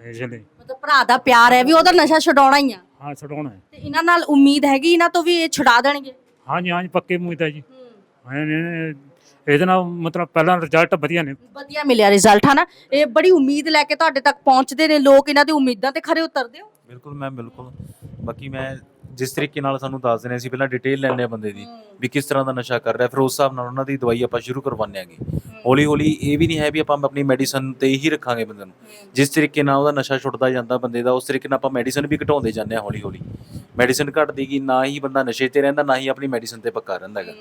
D: ਇਸ ਲਈ।
A: ਮਤਲਬ ਭਰਾ ਦਾ ਪਿਆਰ ਹੈ ਵੀ ਉਹਦਾ ਨਸ਼ਾ ਛਡਾਉਣਾ ਹੀ ਆ।
D: ਹਾਂ ਛਡਾਉਣਾ ਹੈ।
A: ਤੇ ਇਹਨਾਂ ਨਾਲ ਉਮੀਦ ਹੈਗੀ ਇਹਨਾਂ ਤੋਂ ਵੀ ਇਹ ਛੁਡਾ ਦੇਣਗੇ।
D: ਹਾਂਜੀ ਹਾਂਜੀ ਪੱਕੇ ਉਮੀਦ ਹੈ ਜੀ। ਹਾਂ, ਇਹ- ਇਹਦੇ ਨਾਲ ਮਤਲਬ ਪਹਿਲਾਂ ਰਿਜ਼ਲਟ ਵਧੀਆ ਨੇ।
A: ਵਧੀਆ ਮਿਲਿਆ ਰਿਜ਼ਲਟ ਹਨਾ? ਇਹ ਬੜੀ ਉਮੀਦ ਲੈ ਕੇ ਤੁਹਾਡੇ ਤੱਕ ਪਹੁੰਚਦੇ ਨੇ ਲੋਕ ਇਹਨਾਂ ਦੀ ਉਮੀਦਾਂ ਤੇ ਖਰੇ ਉਤਰਦੇ ਹੋ?
E: ਬਿਲਕੁਲ ਮੈਮ ਬਿਲਕੁਲ। ਬਾਕੀ ਮੈਂ ਜਿਸ ਤਰੀਕੇ ਨਾਲ ਸਾਨੂੰ ਦੱਸ ਦੇਣੇ ਸੀ ਪਹਿਲਾਂ ਡਿਟੇਲ ਲੈਣੇ ਆ ਬੰਦੇ ਦੀ ਵੀ ਕਿਸ ਤਰ੍ਹਾਂ ਦਾ ਨਸ਼ਾ ਕਰ ਰਿਹਾ। ਫਿਰ ਉਸ ਹਿਸਾਬ ਨਾਲ ਉਹਨਾਂ ਦੀ ਦਵਾਈ ਆਪਾਂ ਸ਼ੁਰੂ ਕਰਵਾਉਂਦੇ ਆਂਗੇ ਹੌਲੀ ਹੌਲੀ ਇਹ ਵੀ ਨਹੀਂ ਹੈ ਵੀ ਆਪਾਂ ਆਪਣੀ ਮੈਡੀਸਨ ਤੇ ਹੀ ਰੱਖਾਂਗੇ ਬੰਦੇ ਨੂੰ। ਜਿਸ ਤਰੀਕੇ ਨਾਲ ਉਹਦਾ ਨਸ਼ਾ ਛੁੱਟਦਾ ਜਾਂਦਾ ਬੰਦੇ ਦਾ ਉਸ ਤਰੀਕੇ ਨਾਲ ਆਪਾਂ ਮੈਡੀਸਨ ਵੀ ਘਟਾਉਂਦੇ ਜਾਂਦੇ ਆ ਹੌਲੀ ਹੌਲੀ। ਮੈਡੀਸਨ ਘਟਦੀ ਗਈ ਨਾ ਹੀ ਬੰਦਾ ਨਸ਼ੇ ਤੇ ਰਹਿੰਦਾ ਨਾ ਹੀ ਆਪਣੀ ਮੈਡੀਸਨ ਤੇ ਪੱਕਾ ਰਹਿੰਦਾ ਹੈਗਾ।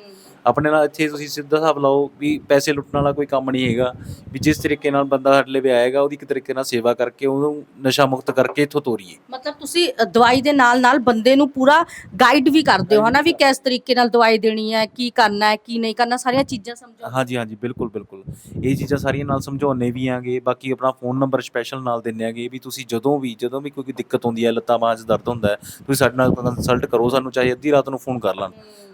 E: ਆਪਣੇ ਨਾਲ ਇੱਥੇ ਤੁਸੀਂ ਸਿੱਧਾ ਹਿਸਾਬ ਲਾਓ ਵੀ ਪੈਸੇ ਲੁੱਟਣ ਵਾਲਾ ਕੋਈ ਕੰਮ ਨਹੀਂ ਹੈਗਾ ਵੀ ਜਿਸ ਤਰੀਕੇ ਨਾਲ ਬੰਦਾ ਸਾਡੇ ਲਈ ਆਏਗਾ ਉਹਦੀ ਇੱਕ ਤਰੀਕੇ ਨਾਲ ਸੇਵਾ ਕਰਕੇ ਉਹਨੂੰ ਨਸ਼ਾ ਮੁਕਤ ਕਰਕੇ ਇੱਥੋਂ ਤੋਰੀਏ।
A: ਮਤਲਬ ਤੁਸੀਂ ਦਵਾਈ ਦੇ ਨਾਲ ਨਾਲ ਬੰਦੇ ਨੂੰ ਪੂਰਾ ਗਾਈਡ ਵੀ ਕਰਦੇ ਹੋ ਹਨਾ ਵੀ ਕਿਸ ਤਰੀਕੇ ਨਾਲ ਦਵਾਈ ਦੇਣੀ ਹੈ ਕੀ ਕਰਨਾ ਹੈ ਕੀ ਨਹੀਂ ਕਰਨਾ ਸਾਰੀਆਂ ਚੀਜ਼ਾਂ ਸਮਝੋ।
E: ਹਾਂਜੀ ਹਾਂਜੀ ਬਿਲਕੁਲ ਬਿਲਕੁਲ। ਇਹ ਚੀਜ਼ਾਂ ਸਾਰੀਆਂ ਨਾਲ ਸਮਝਾਉਣੇ ਵੀ ਆਂਗੇ ਬਾਕੀ ਆਪਣਾ ਫੋਨ ਨੰਬਰ ਸਪੈਸ਼ਲ ਨਾਲ ਦਿੰਨੇ ਆਂਗੇ ਵੀ ਤੁਸੀਂ ਜਦੋਂ ਵੀ ਜਦੋਂ ਵੀ ਕੋਈ ਦਿੱਕਤ ਹੁੰਦੀ ਹੈ ਲੱਤਾਂ ਬਾਹਾਂ 'ਚ ਦਰਦ ਹੁੰਦਾ ਹੈ ਤੁਸੀਂ ਸਾਡੇ ਨਾਲ ਕੰਸਲਟ ਕਰੋ ਸਾਨੂੰ ਚਾਹੇ ਅੱਧੀ ਰਾਤ ਨੂੰ ਫੋਨ ਕਰ ਲੈਣ।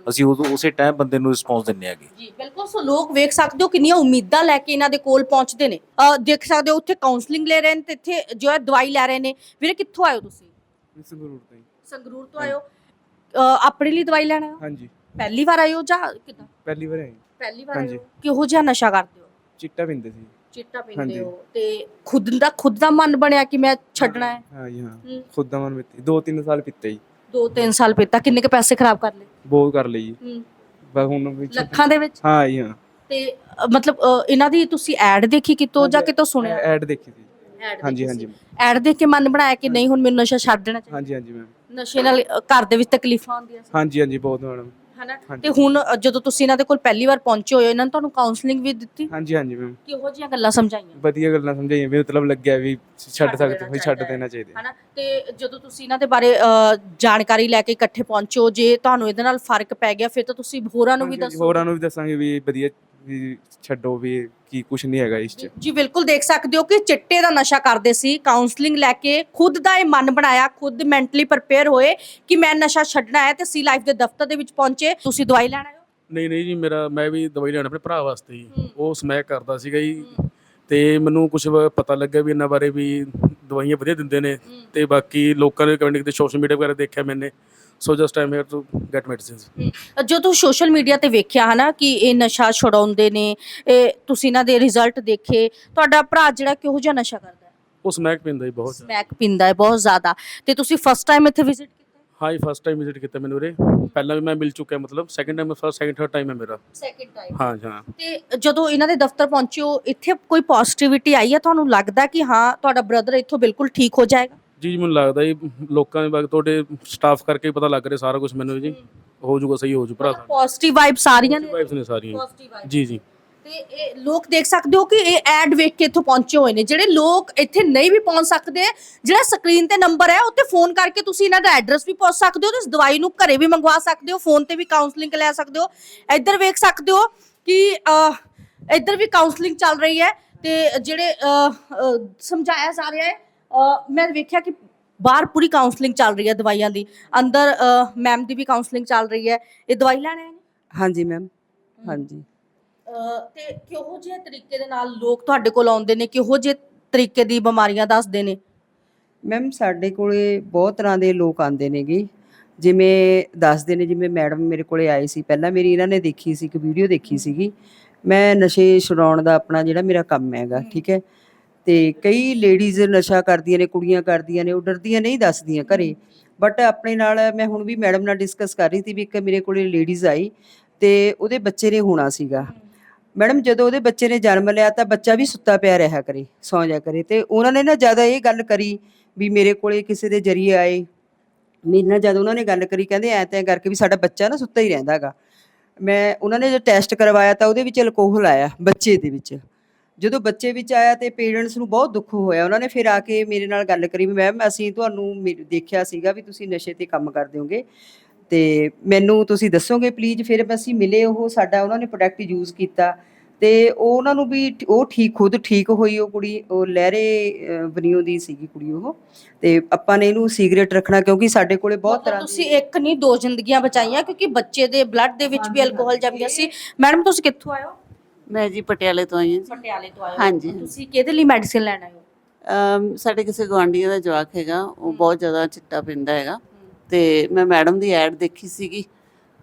E: ਅਸੀਂ ਉਦੋਂ ਉਸੇ ਟਾਈਮ ਬੰਦੇ ਨੂੰ ਰਿਸਪੌਂਸ ਦਿੰਨੇ ਆਂਗੇ।
A: ਜੀ ਬਿਲਕੁਲ ਸੋ ਲੋਕ ਵੇਖ ਸਕਦੇ ਹੋ ਕਿੰਨੀਆਂ ਉਮੀਦਾਂ ਲੈ ਕੇ ਇਹਨਾਂ ਦੇ ਕੋਲ ਪਹੁੰਚਦੇ ਨੇ। ਅ, ਦੇਖ ਸਕਦੇ ਹੋ ਉੱਥੇ ਕਾਉਂਸਲਿੰਗ ਲੈ ਰਹੇ ਨੇ ਤੇ ਇੱਥੇ ਜੋ ਹੈ ਦਵਾਈ ਲੈ ਰਹੇ ਨੇ। ਵੀਰੇ ਕਿੱਥੋਂ ਆਏ ਹੋ ਤੁਸੀਂ?
F: ਸੰਗਰੂਰ ਤੋਂ ਹੀ।
A: ਸੰਗਰੂਰ ਤੋਂ ਆਏ ਹੋ ਅ, ਆਪਣੇ ਲਈ ਦਵਾਈ ਲੈਣ ਆਏ ਹੋ
F: ਹਾਂਜੀ।
A: ਪਹਿਲੀ ਵਾਰ ਆਏ ਹੋ ਜਾਂ ਕਿਦਾਂ?
F: ਪਹਿਲੀ ਵਾਰ ਆਈ
A: ਪਹਿਲੀ ਵਾਰ ਆਏ
F: ਹਾਂਜੀ।
A: ਹੋ ਕਿਹੋ ਜਿਹਾ ਨਸ਼ਾ ਕਰਦੇ ਹੋ?
F: ਚਿੱਟਾ ਪਿੰਦੇ ਸੀ।
A: ਚਿੱਟਾ ਪੀਂਦੇ
F: ਹਾਂਜੀ।
A: ਹੋ। ਤੇ ਖੁਦ ਦਾ ਖੁਦ ਦਾ ਮਨ ਬਣਿਆ ਕਿ ਮੈਂ ਛੱਡਣਾ ਹੈ?
F: ਹਾਂ ਜੀ ਹਾਂ।
A: ਹੂੰ।
F: ਖੁਦ ਦਾ ਮਨ ਪੀਤੀ ਦੋ ਤਿੰਨ ਸਾਲ ਪੀਤੇ ਜੀ।
A: ਦੋ ਤਿੰਨ ਸਾਲ ਪੀਤਾ। ਕਿੰਨੇ ਕ ਪੈਸੇ ਖਰਾਬ ਕਰ ਲਏ?
F: ਬਹੁਤ ਕਰ ਲਈ ਜੀ।
A: ਹੂੰ।
F: ਬਸ ਹੁਣ ਵੀ ਛੱਡ-
A: ਲੱਖਾਂ ਦੇ ਵਿੱਚ?
F: ਹਾਂ ਜੀ ਹਾਂ।
A: ਤੇ ਅ, ਮਤਲਬ ਅ, ਇਹਨਾਂ ਦੀ ਤੁਸੀਂ ਐਡ ਦੇਖੀ ਕਿਤੋਂ ਜਾਂ ਕਿਤੋਂ ਸੁਣਿਆ?
F: ਐਡ ਦੇਖੀ ਸੀ।
A: ਐਡ
F: ਹਾਂਜੀ ਹਾਂਜੀ।
A: ਐਡ ਦੇਖ ਕੇ ਮਨ ਬਣਾਇਆ ਕਿ ਨਹੀਂ ਹੁਣ ਮੈਨੂੰ ਨਸ਼ਾ ਛੱਡ ਦੇਣਾ ਚਾਹੀਦਾ?
F: ਹਾਂਜੀ ਹਾਂਜੀ ਮੈਮ।
A: ਨਸ਼ੇ ਨਾਲ ਅ, ਘਰ ਦੇ ਵਿੱਚ ਤਕਲੀਫਾਂ ਹੁੰਦੀਆਂ ਸੀ?
F: ਹਾਂਜੀ ਹਾਂਜੀ ਬਹੁਤ ਮੈਡਮ।
A: ਹਨਾ?
F: ਹਾਂਜੀ।
A: ਤੇ ਹੁਣ ਅ, ਜਦੋਂ ਤੁਸੀਂ ਇਹਨਾਂ ਦੇ ਕੋਲ ਪਹਿਲੀ ਵਾਰ ਪਹੁੰਚੇ ਹੋਏ ਹੋ ਇਹਨਾਂ ਨੇ ਤੁਹਾਨੂੰ ਕਾਉਂਸਲਿੰਗ ਵੀ ਦਿੱਤੀ?
F: ਹਾਂਜੀ ਹਾਂਜੀ ਮੈਮ।
A: ਕਿਹੋ ਜਿਹੀਆਂ ਗੱਲਾਂ ਸਮਝਾਈਆਂ?
F: ਵਧੀਆ ਗੱਲਾਂ ਸਮਝਾਈਆਂ ਵੀ ਮਤਲਬ ਲੱਗਿਆ ਵੀ ਛੱਡ
A: ਛੱਡ
F: ਸਕਦੇ
A: ਦੇਣਾ
F: ਵੀ ਛੱਡ
A: ਚਾਹੀਦਾ
F: ਦੇਣਾ ਚਾਹੀਦਾ
A: ਹਨਾ? ਤੇ ਜਦੋਂ ਤੁਸੀਂ ਇਹਨਾਂ ਦੇ ਬਾਰੇ ਅ, ਜਾਣਕਾਰੀ ਲੈ ਕੇ ਇਕੱਠੇ ਪਹੁੰਚੋ ਜੇ ਤੁਹਾਨੂੰ ਇਹਦੇ ਨਾਲ ਫ਼ਰਕ ਪੈ ਗਿਆ ਫਿਰ ਤਾਂ ਤੁਸੀਂ ਹੋਰਾਂ ਨੂੰ ਵੀ
F: ਹਾਂਜੀ, ਹਾਂਜੀ,
A: ਦੱਸੋ।
F: ਹੋਰਾਂ ਨੂੰ ਵੀ ਦੱਸਾਂਗੇ ਵੀ ਵਧੀਆ ਵੀ ਛੱਡੋ ਵੀ ਕੀ ਕੁਝ ਨਹੀਂ ਹੈਗਾ ਇਸ 'ਚ।
A: ਜੀ ਬਿਲਕੁਲ ਦੇਖ ਸਕਦੇ ਹੋ ਕਿ ਚਿੱਟੇ ਦਾ ਨਸ਼ਾ ਕਰਦੇ ਸੀ ਕਾਉਂਸਲਿੰਗ ਲੈ ਕੇ ਖੁਦ ਦਾ ਇਹ ਮਨ ਬਣਾਇਆ ਖੁਦ ਮੈਂਟਲੀ ਪ੍ਰਪੇਅਰ ਹੋਏ ਕਿ ਮੈਂ ਨਸ਼ਾ ਛੱਡਣਾ ਹੈ ਤੇ ਸੀ ਲਾਈਫ ਦੇ ਦਫ਼ਤਰ ਦੇ ਵਿੱਚ ਪਹੁੰਚੇ। ਤੁਸੀਂ ਦਵਾਈ ਲੈਣ ਆਏ ਹੋ?
G: ਨਹੀਂ ਨਹੀਂ ਜੀ ਮੇਰਾ ਮੈਂ ਵੀ ਦਵਾਈ ਲੈਣ ਆਪਣੇ ਭਰਾ ਵਾਸਤੇ ਜੀ
A: ਹੂੰ।
G: ਉਹ ਸਮੈਕ ਕਰਦਾ ਸੀਗਾ ਜੀ। ਤੇ ਮੈਨੂੰ ਕੁਝ ਪਤਾ ਲੱਗਾ ਵੀ ਇਹਨਾਂ ਬਾਰੇ ਵੀ ਦਵਾਈਆਂ ਵਧੀਆ ਦਿੰਦੇ ਨੇ। ਤੇ ਬਾਕੀ ਲੋਕਾਂ ਨੇ ਕਮੈਂਟ ਤੇ ਸੋਸ਼ਲ ਮੀਡੀਆ ਵਗੈਰਾ ਦੇਖਿਆ ਮੈਨੇ। So just am here to get medicines
A: ਜਦੋਂ ਸੋਸ਼ਲ ਮੀਡੀਆ ਤੇ ਵੇਖਿਆ ਹਨਾ ਕਿ ਇਹ ਨਸ਼ਾ ਛੁਡਾਉਂਦੇ ਨੇ ਇਹ ਤੁਸੀਂ ਇਹਨਾਂ ਦੇ ਰਿਜ਼ਲਟ ਦੇਖੇ ਤੁਹਾਡਾ ਭਰਾ ਜਿਹੜਾ ਕਿਹੋ ਜਿਹਾ ਨਸ਼ਾ ਕਰਦਾ ਹੈ?
G: ਉਹ ਸਮੈਕ ਪੀਂਦਾ ਜੀ ਬਹੁਤ।
A: ਸਮੈਕ ਪੀਂਦਾ ਹੈ ਬਹੁਤ ਜ਼ਿਆਦਾ। ਤੇ ਤੁਸੀਂ ਫਸਟ ਟਾਈਮ ਇੱਥੇ ਵਿਜ਼ਿਟ ਕੀਤਾ?
G: ਹਾਂ ਜੀ ਫਸਟ ਟਾਈਮ ਵਿਜ਼ਿਟ ਕੀਤਾ ਮੈਨੂੰ ਉਰੇ। ਪਹਿਲਾਂ ਵੀ ਮੈਂ ਮਿਲ ਚੁੱਕਿਆ ਮਤਲਬ second time first second third time ਹੈ ਮੇਰਾ।
A: ਸੈਕਿੰਡ ਟਾਈਮ
G: ਹਾਂ ਜੀ, ਹਾਂ।
A: ਤੇ ਜਦੋਂ ਇਹਨਾਂ ਦੇ ਦਫ਼ਤਰ ਪਹੁੰਚਿਓ ਇੱਥੇ ਕੋਈ ਪੋਜ਼ਿਟਿਵਿਟੀ ਆਈ ਹੈ? ਤੁਹਾਨੂੰ ਲੱਗਦਾ ਕਿ ਹਾਂ ਤੁਹਾਡਾ ਬ੍ਰਦਰ ਇੱਥੋਂ ਬਿਲਕੁਲ ਠੀਕ ਹੋ ਜਾਏਗਾ?
G: ਜੀ ਜੀ ਮੈਨੂੰ ਲੱਗਦਾ ਜੀ ਲੋਕਾਂ ਦੇ ਬਾਰੇ ਤੁਹਾਡੇ ਸਟਾਫ ਕਰਕੇ ਹੀ ਪਤਾ ਲੱਗ ਰਿਹਾ ਸਾਰਾ ਕੁਝ ਮੈਨੂੰ ਜੀ। ਹੋ ਜਾਊਗਾ ਸਹੀ ਹੋ ਜੂ ਭਰਾ
A: ਪੋਜ਼ਿਟਿਵ ਵਾਈਬ ਸਾਰੀਆਂ ਨੇ?
G: ਵਾਈਫਸ ਨੇ ਸਾਰੀਆਂ।
A: ਪੋਜ਼ਿਟਿਵ
G: ਜੀ ਜੀ।
A: ਤੇ ਇਹ ਲੋਕ ਦੇਖ ਸਕਦੇ ਹੋ ਕਿ ਇਹ ਐਡ ਵੇਖ ਕੇ ਇੱਥੋਂ ਪਹੁੰਚੇ ਹੋਏ ਨੇ। ਜਿਹੜੇ ਲੋਕ ਇੱਥੇ ਨਹੀਂ ਵੀ ਪਹੁੰਚ ਸਕਦੇ ਜਿਹੜਾ ਸਕਰੀਨ ਤੇ ਨੰਬਰ ਹੈ ਉੱਤੇ ਫੋਨ ਕਰਕੇ ਤੁਸੀਂ ਇਹਨਾਂ ਦਾ ਐਡਰੈਸ ਵੀ ਪੁੱਛ ਸਕਦੇ ਹੋ ਤੇ ਇਸ ਦਵਾਈ ਨੂੰ ਘਰੇ ਵੀ ਮੰਗਵਾ ਸਕਦੇ ਹੋ ਫੋਨ ਤੇ ਵੀ ਕਾਉਂਸਲਿੰਗ ਲੈ ਸਕਦੇ ਹੋ। ਇੱਧਰ ਵੇਖ ਸਕਦੇ ਹੋ ਕਿ ਅਹ, ਇੱਧਰ ਵੀ ਕਾਉਂਸਲਿੰਗ ਚੱਲ ਰਹੀ ਹੈ ਤੇ ਜਿਹੜੇ ਅਹ, ਅਹ, ਸਮਝਾਇਆ ਜਾ ਰਿਹਾ ਹੈ ਮੈਂ ਵੇਖਿਆ ਕਿ ਬਾਹਰ ਪੂਰੀ ਕਾਉਂਸਲਿੰਗ ਚੱਲ ਰਹੀ ਹੈ ਦਵਾਈਆਂ ਦੀ। ਅੰਦਰ ਮੈਮ ਦੀ ਵੀ ਕਾਉਂਸਲਿੰਗ ਚੱਲ ਰਹੀ ਹੈ। ਇਹ ਦਵਾਈ ਲੈਣ ਆਏ ਨੇ?
H: ਹਾਂਜੀ ਮੈਮ ਹਾਂਜੀ।
A: ਤੇ ਕਿਹੋ ਜਿਹੇ ਤਰੀਕੇ ਦੇ ਨਾਲ ਲੋਕ ਤੁਹਾਡੇ ਕੋਲ ਆਉਂਦੇ ਨੇ? ਕਿਹੋ ਜਿਹੇ ਤਰੀਕੇ ਦੀ ਬਿਮਾਰੀਆਂ ਦੱਸਦੇ ਨੇ?
H: ਮੈਮ ਸਾਡੇ ਕੋਲੇ ਬਹੁਤ ਤਰ੍ਹਾਂ ਦੇ ਲੋਕ ਆਉਂਦੇ ਨੇਗੇ। ਜਿਵੇਂ ਦੱਸਦੇ ਨੇ ਜਿਵੇਂ ਮੈਡਮ ਮੇਰੇ ਕੋਲੇ ਆਏ ਸੀ। ਪਹਿਲਾਂ ਮੇਰੀ ਇਹਨਾਂ ਨੇ ਦੇਖੀ ਸੀ ਇੱਕ ਵੀਡੀਓ ਦੇਖੀ ਸੀਗੀ। ਮੈਂ ਨਸ਼ੇ ਛੁਡਾਉਣ ਦਾ ਆਪਣਾ ਜਿਹੜਾ ਮੇਰਾ ਕੰਮ ਹੈਗਾ ਠੀਕ ਹੈ? ਤੇ ਕਈ ਲੇਡੀਜ਼ ਨਸ਼ਾ ਕਰਦੀਆਂ ਨੇ, ਕੁੜੀਆਂ ਕਰਦੀਆਂ ਨੇ, ਉਹ ਡਰਦੀਆਂ ਨਹੀਂ ਦੱਸਦੀਆਂ ਘਰੇ। ਬਟ ਆਪਣੇ ਨਾਲ ਮੈਂ ਹੁਣ ਵੀ ਮੈਡਮ ਨਾਲ ਡਿਸਕਸ ਕਰ ਰਹੀ ਸੀ ਵੀ ਇੱਕ ਮੇਰੇ ਕੋਲੇ ਲੇਡੀਜ਼ ਆਈ ਤੇ ਉਹਦੇ ਬੱਚੇ ਨੇ ਹੋਣਾ ਸੀਗਾ। ਮੈਡਮ ਜਦੋਂ ਉਹਦੇ ਬੱਚੇ ਨੇ ਜਨਮ ਲਿਆ ਤਾਂ ਬੱਚਾ ਵੀ ਸੁੱਤਾ ਪਿਆ ਰਿਹਾ ਕਰੇ, ਸੌਂ ਜਾ ਕਰੇ ਤੇ ਉਹਨਾਂ ਨੇ ਨਾ ਜ਼ਿਆਦਾ ਇਹ ਗੱਲ ਕਰੀ ਵੀ ਮੇਰੇ ਕੋਲੇ ਕਿਸੇ ਦੇ ਜਰੀਏ ਆਏ। ਮੇਰੇ ਨਾਲ ਜਦ ਉਹਨਾਂ ਨੇ ਗੱਲ ਕਰੀ, ਕਹਿੰਦੇ ਐ ਤੈਂ ਕਰਕੇ ਵੀ ਸਾਡਾ ਬੱਚਾ ਨਾ ਸੁੱਤਾ ਹੀ ਰਹਿੰਦਾਗਾ ਮੈਂ, ਉਹਨਾਂ ਨੇ ਜੋ ਟੈਸਟ ਕਰਵਾਇਆ ਤਾਂ ਉਹਦੇ ਵਿੱਚ ਅਲਕੋਹਲ ਆਇਆ, ਬੱਚੇ ਦੇ ਵਿੱਚ। ਜਦੋਂ ਬੱਚੇ ਵਿੱਚ ਆਇਆ ਤੇ ਪੇਰੈਂਟਸ ਨੂੰ ਬਹੁਤ ਦੁੱਖ ਹੋਇਆ ਉਹਨਾਂ ਨੇ ਫਿਰ ਆ ਕੇ ਮੇਰੇ ਨਾਲ ਗੱਲ ਕਰੀ ਵੀ ਮੈਮ ਅਸੀਂ ਤੁਹਾਨੂੰ ਦੇਖਿਆ ਸੀਗਾ ਵੀ ਤੁਸੀਂ ਨਸ਼ੇ ਤੇ ਕੰਮ ਕਰਦੇ ਹੋਗੇ ਤੇ ਮੈਨੂੰ ਤੁਸੀਂ ਦੱਸੋਗੇ ਪਲੀਜ਼ ਫਿਰ ਅਸੀਂ ਮਿਲੇ ਉਹ ਸਾਡਾ ਉਹਨਾਂ ਨੇ ਪ੍ਰੋਡਕਟ ਯੂਜ਼ ਕੀਤਾ ਤੇ ਉਹ ਉਹਨਾਂ ਨੂੰ ਵੀ ਉਹ ਠੀਕ ਖੁਦ ਠੀਕ ਹੋਈ ਉਹ ਕੁੜੀ ਉਹ ਲਹਿਰੇ ਬਨੀਓ ਦੀ ਸੀਗੀ ਕੁੜੀ ਉਹ ਤੇ ਆਪਾਂ ਨੇ ਇਹਨੂੰ ਸੀਕ੍ਰੇਟ ਰੱਖਣਾ ਕਿਉਂਕਿ ਸਾਡੇ ਕੋਲੇ ਬਹੁਤ ਤਰ੍ਹਾਂ
A: ਤੁਸੀਂ ਇੱਕ ਨਹੀਂ ਦੋ ਜ਼ਿੰਦਗੀਆਂ ਬਚਾਈਆਂ ਕਿਉਂਕਿ ਬੱਚੇ ਦੇ ਬਲੱਡ ਦੇ ਵਿੱਚ ਵੀ ਅਲਕੋਹਲ ਜੰਮ ਗਿਆ ਸੀ। ਮੈਡਮ ਤੁਸੀਂ ਕਿੱਥੋਂ ਆਏ ਹੋ?
I: ਮੈਂ ਜੀ ਪਟਿਆਲੇ ਤੋਂ ਆਈ ਹਾਂ ਜੀ।
A: ਪਟਿਆਲੇ ਤੋਂ ਆਏ ਹੋ।
I: ਹਾਂਜੀ।
A: ਤੁਸੀਂ ਕਿਹਦੇ ਲਈ ਮੈਡੀਸਿਨ ਲੈਣ ਆਏ ਹੋ?
I: ਅਮ ਸਾਡੇ ਕਿਸੇ ਗੁਆਂਢੀਆਂ ਦਾ ਜਵਾਕ ਹੈਗਾ ਉਹ ਬਹੁਤ ਜ਼ਿਆਦਾ ਚਿੱਟਾ ਪੀਂਦਾ ਹੈਗਾ। ਤੇ ਮੈਂ ਮੈਡਮ ਦੀ ਐਡ ਦੇਖੀ ਸੀਗੀ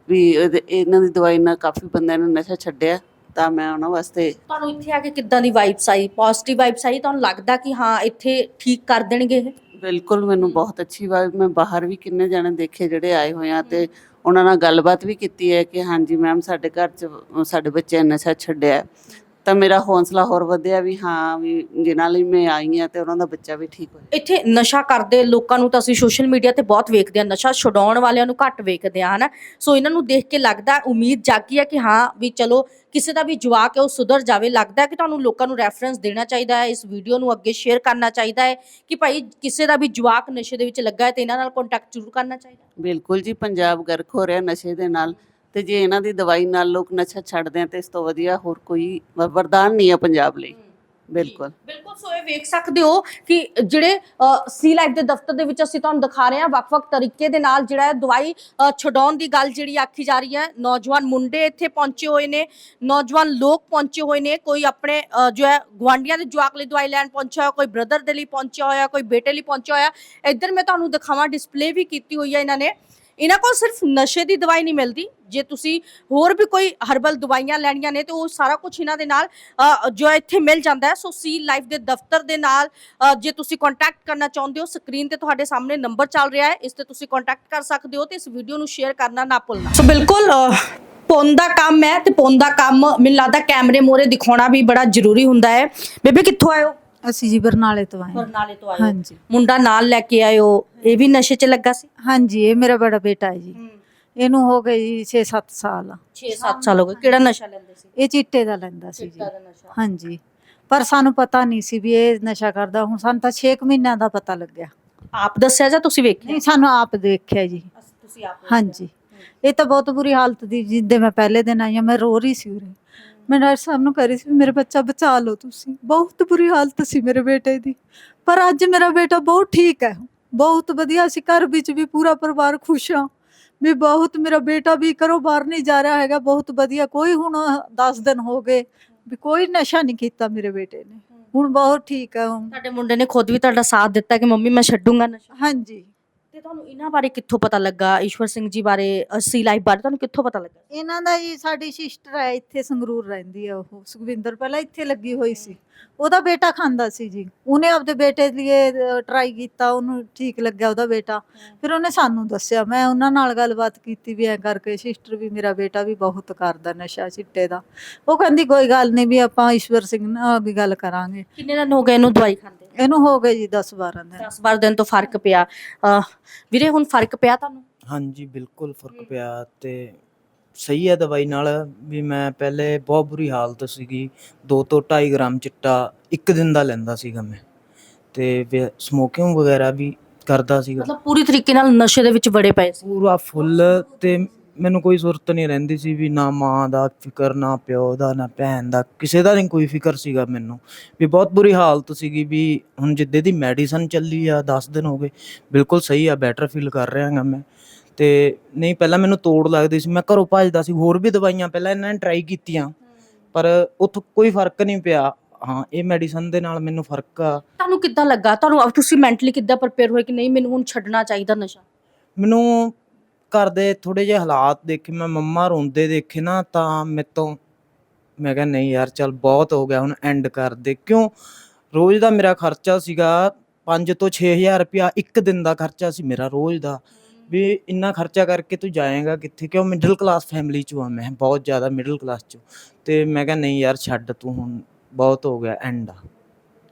I: ਵੀ ਇਹਦੇ- ਇਹਨਾਂ ਦੀ ਦਵਾਈ ਨਾਲ ਕਾਫੀ ਬੰਦਿਆਂ ਨੇ ਨਸ਼ਾ ਛੱਡਿਆ ਤਾਂ ਮੈਂ ਉਹਨਾਂ ਵਾਸਤੇ
A: ਤੁਹਾਨੂੰ ਇੱਥੇ ਆ ਕੇ ਕਿੱਦਾਂ ਦੀ ਵਾਈਬਸ ਆਈ? ਪੋਜ਼ਿਟਿਵ ਵਾਈਬਸ ਆਈ? ਤੁਹਾਨੂੰ ਲੱਗਦਾ ਕਿ ਹਾਂ ਇੱਥੇ ਠੀਕ ਕਰ ਦੇਣਗੇ ਇਹ?
I: ਬਿਲਕੁਲ ਮੈਨੂੰ ਬਹੁਤ ਅੱਛੀ ਵਾਈਬ ਮੈਂ ਬਾਹਰ ਵੀ ਕਿੰਨੇ ਜਾਣੇ ਦੇਖੇ ਜਿਹੜੇ ਆਏ ਹੋਏ ਆ ਤੇ ਉਹਨਾਂ ਨਾਲ ਗੱਲਬਾਤ ਵੀ ਕੀਤੀ ਹੈ ਕਿ ਹਾਂਜੀ ਮੈਮ ਸਾਡੇ ਘਰ 'ਚ, ਸਾਡੇ ਬੱਚੇ ਨਸ਼ਾ ਛੱਡਿਆ ਤਾਂ ਮੇਰਾ ਹੌਸਲਾ ਹੋਰ ਵਧਿਆ ਵੀ ਹਾਂ ਵੀ ਜਿਨ੍ਹਾਂ ਲਈ ਮੈਂ ਆਈ ਹਾਂ ਤੇ ਉਹਨਾਂ ਦਾ ਬੱਚਾ ਵੀ ਠੀਕ ਹੋਇਆ।
A: ਇੱਥੇ ਨਸ਼ਾ ਕਰਦੇ ਲੋਕਾਂ ਨੂੰ ਤਾਂ ਅਸੀਂ ਸੋਸ਼ਲ ਮੀਡੀਆ ਤੇ ਬਹੁਤ ਵੇਖਦੇ ਹਾਂ ਨਸ਼ਾ ਛੁਡਾਉਣ ਵਾਲਿਆਂ ਨੂੰ ਘੱਟ ਵੇਖਦੇ ਹਾਂ ਹਨਾ? ਸੋ ਇਹਨਾਂ ਨੂੰ ਦੇਖ ਕੇ ਲੱਗਦਾ ਉਮੀਦ ਜਾਗੀ ਹੈ ਕਿ ਹਾਂ ਵੀ ਚਲੋ ਕਿਸੇ ਦਾ ਵੀ ਜਵਾਕ ਹੈ ਉਹ ਸੁਧਰ ਜਾਵੇ। ਲੱਗਦਾ ਕਿ ਤੁਹਾਨੂੰ ਲੋਕਾਂ ਨੂੰ ਰੈਫਰੈਂਸ ਦੇਣਾ ਚਾਹੀਦਾ ਹੈ ਇਸ ਵੀਡੀਓ ਨੂੰ ਅੱਗੇ ਸ਼ੇਅਰ ਕਰਨਾ ਚਾਹੀਦਾ ਹੈ ਕਿ ਭਾਈ ਕਿਸੇ ਦਾ ਵੀ ਜਵਾਕ ਨਸ਼ੇ ਦੇ ਵਿੱਚ ਲੱਗਾ ਹੈ ਤੇ ਇਹਨਾਂ ਨਾਲ ਕੰਟੈਕਟ ਜ਼ਰੂਰ ਕਰਨਾ ਚਾਹੀਦਾ
I: ਬਿਲਕੁਲ ਜੀ ਪੰਜਾਬ ਗਰਕ ਹੋ ਰਿਹਾ ਨਸ਼ੇ ਦੇ ਨਾਲ। ਤੇ ਜੇ ਇਹਨਾਂ ਦੀ ਦਵਾਈ ਨਾਲ ਲੋਕ ਨਸ਼ਾ ਛੱਡਦੇ ਆ ਤੇ ਇਸ ਤੋਂ ਵਧੀਆ ਹੋਰ ਕੋਈ ਵਰਦਾਨ ਨਹੀਂ ਹੈ ਪੰਜਾਬ ਲਈ। ਬਿਲਕੁਲ।
A: ਬਿਲਕੁਲ ਸੋ ਇਹ ਵੇਖ ਸਕਦੇ ਹੋ ਕਿ ਜਿਹੜੇ ਸੀ ਲਾਈਫ ਦੇ ਦਫ਼ਤਰ ਦੇ ਵਿੱਚ ਅਸੀਂ ਤੁਹਾਨੂੰ ਦਿਖਾ ਰਹੇ ਹਾਂ ਵੱਖ-ਵੱਖ ਤਰੀਕੇ ਦੇ ਨਾਲ ਜਿਹੜਾ ਹੈ ਦਵਾਈ ਛਡਾਉਣ ਦੀ ਗੱਲ ਜਿਹੜੀ ਆਖੀ ਜਾ ਰਹੀ ਹੈ। ਨੌਜਵਾਨ ਮੁੰਡੇ ਇੱਥੇ ਪਹੁੰਚੇ ਹੋਏ ਨੇ ਨੌਜਵਾਨ ਲੋਕ ਪਹੁੰਚੇ ਹੋਏ ਨੇ ਕੋਈ ਆਪਣੇ ਜੋ ਹੈ ਗੁਆਂਢੀਆਂ ਦੇ ਜਵਾਕ ਲਈ ਦਵਾਈ ਲੈਣ ਪਹੁੰਚਿਆ ਹੋਇਆ ਕੋਈ ਬ੍ਰਦਰ ਦੇ ਲਈ ਪਹੁੰਚਿਆ ਹੋਇਆ ਕੋਈ ਬੇਟੇ ਲਈ ਪਹੁੰਚਿਆ ਹੋਇਆ। ਇੱਧਰ ਮੈਂ ਤੁਹਾਨੂੰ ਦਿਖਾਵਾਂ ਡਿਸਪਲੇ ਵੀ ਕੀਤੀ ਹੋਈ ਹੈ ਇਹਨਾਂ ਨੇ। ਇਹਨਾਂ ਕੋਲ ਸਿਰਫ ਨਸ਼ੇ ਦੀ ਦਵਾਈ ਨਹੀਂ ਮਿਲਦੀ। ਜੇ ਤੁਸੀਂ ਹੋਰ ਵੀ ਕੋਈ ਹਰਬਲ ਦਵਾਈਆਂ ਲੈਣੀਆਂ ਨੇ, ਤੇ ਉਹ ਸਾਰਾ ਕੁਝ ਇਹਨਾਂ ਦੇ ਨਾਲ ਜੋ ਇੱਥੇ ਮਿਲ ਜਾਂਦਾ ਹੈ। ਸੋ ਸੀ ਲਾਈਫ ਦੇ ਦਫ਼ਤਰ ਦੇ ਨਾਲ ਜੇ ਤੁਸੀਂ ਕੰਟੈਕਟ ਕਰਨਾ ਚਾਹੁੰਦੇ ਹੋ ਸਕਰੀਨ ਤੇ ਤੁਹਾਡੇ ਸਾਹਮਣੇ ਨੰਬਰ ਚੱਲ ਰਿਹਾ ਹੈ। ਇਸ ਤੇ ਤੁਸੀਂ ਕੰਟੈਕਟ ਕਰ ਸਕਦੇ ਹੋ ਤੇ ਇਸ ਵੀਡੀਓ ਨੂੰ ਸ਼ੇਅਰ ਕਰਨਾ ਨਾ ਭੁੱਲਣਾ। ਸੋ ਬਿਲਕੁਲ ਪੁੰਨ ਦਾ ਕੰਮ ਹੈ ਤੇ ਪੁੰਨ ਦਾ ਕੰਮ, ਮੈਨੂੰ ਲੱਗਦਾ ਕੈਮਰੇ ਮੋਰੇ ਦਿਖਾਉਣਾ ਵੀ ਬੜਾ ਜ਼ਰੂਰੀ ਹੁੰਦਾ ਹੈ। ਬੇਬੇ, ਕਿੱਥੋਂ ਆਇਓ
B: ਅਸੀਂ ਜੀ ਬਰਨਾਲੇ ਤੋਂ ਆਏ ਹਾਂ।
A: ਬਰਨਾਲੇ ਤੋਂ ਆਇਓ
B: ਹਾਂਜੀ।
A: ਮੁੰਡਾ ਨਾਲ ਲੈ ਕੇ ਆਇਓ। ਇਹ ਵੀ ਨਸ਼ੇ 'ਚ ਲੱਗਾ ਸੀ?
B: ਹਾਂਜੀ ਇਹ ਮੇਰਾ ਬੜਾ ਬੇਟਾ ਹੈ ਜੀ। ਇਹਨੂੰ ਹੋ ਗਏ ਜੀ 6-7 ਸਾਲ।
A: 6-7 ਸਾਲ ਹੋ ਗਏ। ਕਿਹੜਾ ਨਸ਼ਾ ਲੈਂਦੇ ਸੀ?
B: ਇਹ ਚਿੱਟੇ ਦਾ ਲੈਂਦਾ ਸੀ ਜੀ।
A: ਚਿੱਟਾ ਦਾ ਨਸ਼ਾ।
B: ਹਾਂਜੀ। ਪਰ ਸਾਨੂੰ ਪਤਾ ਨਹੀਂ ਸੀ ਵੀ ਇਹ ਨਸ਼ਾ ਕਰਦਾ। ਹੁਣ ਸਾਨੂੰ ਤਾਂ 6 ਮਹੀਨਿਆਂ ਦਾ ਪਤਾ ਲੱਗਿਆ।
A: ਆਪ ਦੱਸਿਆ ਜਾਂ ਤੁਸੀਂ ਵੇਖਿਆ?
B: ਨਹੀਂ ਸਾਨੂੰ ਆਪ ਦੇਖਿਆ ਜੀ।
A: ਤੁਸੀਂ ਆਪ
B: ਹਾਂਜੀ। ਇਹ ਤਾਂ ਬਹੁਤ ਬੁਰੀ ਹਾਲਤ ਦੀ ਜਿੱਦੇ ਮੈਂ ਪਹਿਲੇ ਦਿਨ ਆਈ ਹਾਂ ਮੈਂ ਰੋ ਰਹੀ ਸੀ ਉਰੇ। ਮੈਂ ਡਾਕਟਰ ਸਾਹਿਬ ਨੂੰ ਕਹਿ ਰਹੀ ਸੀ ਵੀ ਮੇਰਾ ਬੱਚਾ ਬਚਾ ਲਓ ਤੁਸੀਂ। ਬਹੁਤ ਬੁਰੀ ਹਾਲਤ ਸੀ ਮੇਰੇ ਬੇਟੇ ਦੀ। ਪਰ ਅੱਜ ਮੇਰਾ ਬੇਟਾ ਬਹੁਤ ਠੀਕ ਹੈ। ਬਹੁਤ ਵਧੀਆ। ਸੀ ਘਰ ਵਿੱਚ ਵੀ ਪੂਰਾ ਪਰਿਵਾਰ ਖੁਸ਼ ਆ ਵੀ ਬਹੁਤ ਮੇਰਾ ਬੇਟਾ ਵੀ ਘਰੋਂ ਬਾਹਰ ਨਹੀਂ ਜਾ ਰਿਹਾ ਹੈਗਾ। ਬਹੁਤ ਵਧੀਆ। ਕੋਈ ਹੁਣ 10 ਦਿਨ ਹੋ ਗਏ ਵੀ ਕੋਈ ਨਸ਼ਾ ਨਹੀਂ ਕੀਤਾ ਮੇਰੇ ਬੇਟੇ ਨੇ। ਹੁਣ ਬਹੁਤ ਠੀਕ ਹੈ ਹੁਣ।
A: ਤੁਹਾਡੇ ਮੁੰਡੇ ਨੇ ਖੁਦ ਵੀ ਤੁਹਾਡਾ ਸਾਥ ਦਿੱਤਾ ਕਿ ਮੰਮੀ ਮੈਂ ਛੱਡੂੰਗਾ ਨਸ਼ਾ।
B: ਹਾਂਜੀ।
A: ਤੁਹਾਨੂੰ ਇਹਨਾਂ ਬਾਰੇ ਕਿੱਥੋਂ ਪਤਾ ਲੱਗਾ? ਈਸ਼ਵਰ ਸਿੰਘ ਜੀ ਬਾਰੇ ਅਸੀ ਲਾਈਫ ਬਾਰੇ ਤੁਹਾਨੂੰ ਕਿੱਥੋਂ ਪਤਾ ਲੱਗਾ?
B: ਇਹਨਾਂ ਦਾ ਜੀ ਸਾਡੀ ਸਿਸਟਰ ਹੈ ਇੱਥੇ ਸੰਗਰੂਰ ਰਹਿੰਦੀ ਹੈ ਉਹ। ਸੁਖਵਿੰਦਰ ਪਹਿਲਾਂ ਇੱਥੇ ਲੱਗੀ ਹੋਈ ਸੀ। ਉਹਦਾ ਬੇਟਾ ਖਾਂਦਾ ਸੀ ਜੀ। ਉਹਨੇ ਆਪਦੇ ਬੇਟੇ ਲਈ ਟਰਾਈ ਕੀਤਾ ਉਹਨੂੰ ਠੀਕ ਲੱਗਿਆ ਉਹਦਾ ਬੇਟਾ। ਫਿਰ ਉਹਨੇ ਸਾਨੂੰ ਦੱਸਿਆ ਮੈਂ ਉਹਨਾਂ ਨਾਲ ਗੱਲਬਾਤ ਕੀਤੀ ਵੀ ਐ ਕਰਕੇ ਸਿਸਟਰ ਵੀ ਮੇਰਾ ਬੇਟਾ ਵੀ ਬਹੁਤ ਕਰਦਾ ਨਸ਼ਾ ਚਿੱਟੇ ਦਾ। ਉਹ ਕਹਿੰਦੀ ਕੋਈ ਗੱਲ ਨਹੀਂ ਵੀ ਆਪਾਂ ਈਸ਼ਵਰ ਸਿੰਘ ਨਾਲ ਵੀ ਗੱਲ ਕਰਾਂਗੇ।
A: ਕਿੰਨੇ ਦਿਨ ਹੋ ਗਏ ਇਹਨੂੰ ਦਵਾਈ ਖਾਂਦੇ
B: ਇਹਨੂੰ ਹੋ ਗਏ ਜੀ 10 12 ਦਿਨ।
A: 10 12 ਦਿਨ ਤੋਂ ਫ਼ਰਕ ਪਿਆ। ਅਹ, ਵੀਰੇ ਹੁਣ ਫ਼ਰਕ ਪਿਆ ਤੁਹਾਨੂੰ?
J: ਹਾਂਜੀ ਬਿਲਕੁਲ ਫ਼ਰਕ ਪਿਆ ਤੇ ਸਹੀ ਹੈ ਦਵਾਈ ਨਾਲ ਵੀ ਮੈਂ ਪਹਿਲੇ ਬਹੁਤ ਬੁਰੀ ਹਾਲਤ ਸੀਗੀ। 2 ਤੋਂ 2.5 ਗ੍ਰਾਮ ਚਿੱਟਾ ਇੱਕ ਦਿਨ ਦਾ ਲੈਂਦਾ ਸੀਗਾ ਮੈਂ। ਤੇ ਸਮੋਕਿੰਗ ਵਗੈਰਾ ਵੀ ਕਰਦਾ ਸੀਗਾ।
A: ਮਤਲਬ ਪੂਰੀ ਤਰੀਕੇ ਨਾਲ ਨਸ਼ੇ ਦੇ ਵਿੱਚ ਬੜੇ ਪਏ ਸੀ।
J: ਪੂਰਾ ਫੁੱਲ ਤੇ ਮੈਨੂੰ ਕੋਈ ਸੁਰਤ ਨਹੀਂ ਰਹਿੰਦੀ ਸੀ ਵੀ ਨਾ ਮਾਂ ਦਾ ਫਿਕਰ ਨਾ ਪਿਓ ਦਾ ਨਾ ਭੈਣ ਦਾ ਕਿਸੇ ਦਾ ਨਹੀਂ ਕੋਈ ਫਿਕਰ ਸੀਗਾ ਮੈਨੂੰ। ਵੀ ਬਹੁਤ ਬੁਰੀ ਹਾਲਤ ਸੀਗੀ ਵੀ ਹੁਣ ਜਿੱਦੇ ਦੀ ਮੈਡੀਸਨ ਚੱਲੀ ਆ 10 ਦਿਨ ਹੋ ਗਏ ਬਿਲਕੁਲ ਸਹੀ ਆ ਬੈਟਰ ਫੀਲ ਕਰ ਰਿਹਾ ਹਾਂ ਮੈਂ। ਤੇ ਨਹੀਂ ਪਹਿਲਾਂ ਮੈਨੂੰ ਤੋੜ ਲੱਗਦੀ ਸੀ ਮੈਂ ਘਰੋਂ ਭੱਜਦਾ ਸੀ ਹੋਰ ਵੀ ਦਵਾਈਆਂ ਪਹਿਲਾਂ ਇਹਨਾਂ ਨੇ ਟਰਾਈ ਕੀਤੀਆਂ ਪਰ ਉੱਥੋਂ ਕੋਈ ਫ਼ਰਕ ਨਹੀਂ ਪਿਆ। ਹਾਂ ਇਹ ਮੈਡੀਸਨ ਦੇ ਨਾਲ ਮੈਨੂੰ ਫ਼ਰਕ ਆ।
A: ਤੁਹਾਨੂੰ ਕਿੱਦਾਂ ਲੱਗਾ? ਤੁਹਾਨੂੰ ਤੁਸੀਂ ਮੈਂਟਲੀ ਕਿੱਦਾਂ ਪ੍ਰਪੇਅਰ ਹੋਏ ਕਿ ਨਹੀਂ ਮੈਨੂੰ ਹੁਣ ਛੱਡਣਾ ਚਾਹੀਦਾ ਨਸ਼ਾ?
J: ਮੈਨੂੰ ਘਰ ਦੇ ਥੋੜੇ ਜਿਹੇ ਹਾਲਾਤ ਦੇਖੇ, ਮੈਂ ਮੰਮਾ ਰੋਂਦੇ ਦੇਖੇ ਨਾ, ਤਾਂ ਮੇਰੇ ਮੈਂ ਕਿਹਾ, ਨਹੀਂ ਯਾਰ, ਚੱਲ ਬਹੁਤ ਹੋ ਗਿਆ, ਹੁਣ ਐਂਡ ਕਰ ਦੇ। ਕਿਉਂ? ਰੋਜ਼ ਦਾ ਮੇਰਾ ਖਰਚਾ ਸੀਗਾ 5 ਤੋਂ 6000 ਰੁਪਇਆ, ਇੱਕ ਦਿਨ ਦਾ ਖਰਚਾ ਸੀ ਮੇਰਾ ਰੋਜ਼ ਦਾ। ਵੀ ਇੰਨਾ ਖਰਚਾ ਕਰਕੇ ਤੂੰ ਜਾਏਗਾ ਕਿੱਥੇ? ਕਿਉਂ? ਮਿਡਲ ਕਲਾਸ ਫੈਮਿਲੀ ਚੋਂ ਆ ਮੈਂ, ਬਹੁਤ ਜ਼ਿਆਦਾ ਮਿਡਲ ਕਲਾਸ ਚੋਂ। ਤੇ ਮੈਂ ਕਿਹਾ, ਨਹੀਂ ਯਾਰ, ਛੱਡ ਤੂੰ ਹੁਣ, ਬਹੁਤ ਹੋ ਗਿਆ ਐਂਡ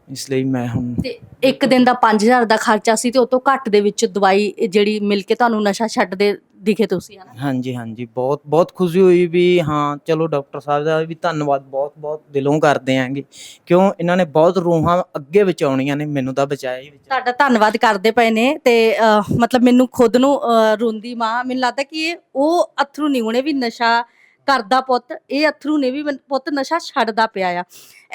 J: ਇਸ ਲਈ ਮੈਂ ਹੁਣ
A: ਤੇ ਇੱਕ ਦਿਨ ਦਾ 5000 ਦਾ ਖਰਚਾ ਸੀ ਤੇ ਉਹ ਤੋਂ ਘੱਟ ਦੇ ਵਿੱਚ ਦਵਾਈ ਜਿਹੜੀ ਮਿਲ ਕੇ ਤੁਹਾਨੂੰ ਨਸ਼ਾ ਛੱਡ ਦੇ ਦਿਖੇ ਤੁਸੀਂ ਹਨਾ?
J: ਹਾਂਜੀ ਹਾਂਜੀ ਬਹੁਤ ਬਹੁਤ ਖੁਸ਼ੀ ਹੋਈ ਵੀ ਹਾਂ ਚਲੋ ਡਾਕਟਰ ਸਾਹਿਬ ਦਾ ਵੀ ਧੰਨਵਾਦ ਬਹੁਤ ਬਹੁਤ ਦਿਲੋਂ ਕਰਦੇ ਆਂਗੇ ਕਿਉਂ ਇਹਨਾਂ ਨੇ ਬਹੁਤ ਰੂਹਾਂ ਅੱਗੇ ਬਚਾਉਣੀਆਂ ਨੇ ਮੈਨੂੰ ਤਾਂ ਬਚਾਇਆ ਹੀ ਬਚਾਇਆ।
A: ਤੁਹਾਡਾ ਧੰਨਵਾਦ ਕਰਦੇ ਪਏ ਨੇ ਤੇ ਅਹ, ਮਤਲਬ ਮੈਨੂੰ ਖੁਦ ਨੂੰ ਅਹ, ਰੋਂਦੀ ਮਾਂ ਮੈਨੂੰ ਲੱਗਦਾ ਕਿ ਇਹ ਉਹ ਅਥਰੂ ਨਹੀਂ ਹੋਣੇ ਵੀ ਨਸ਼ਾ ਕਰਦਾ ਪੁੱਤ ਇਹ ਅਥਰੂ ਨੇ ਵੀ ਮਨ- ਪੁੱਤ ਨਸ਼ਾ ਛੱਡਦਾ ਪਿਆ ਆ।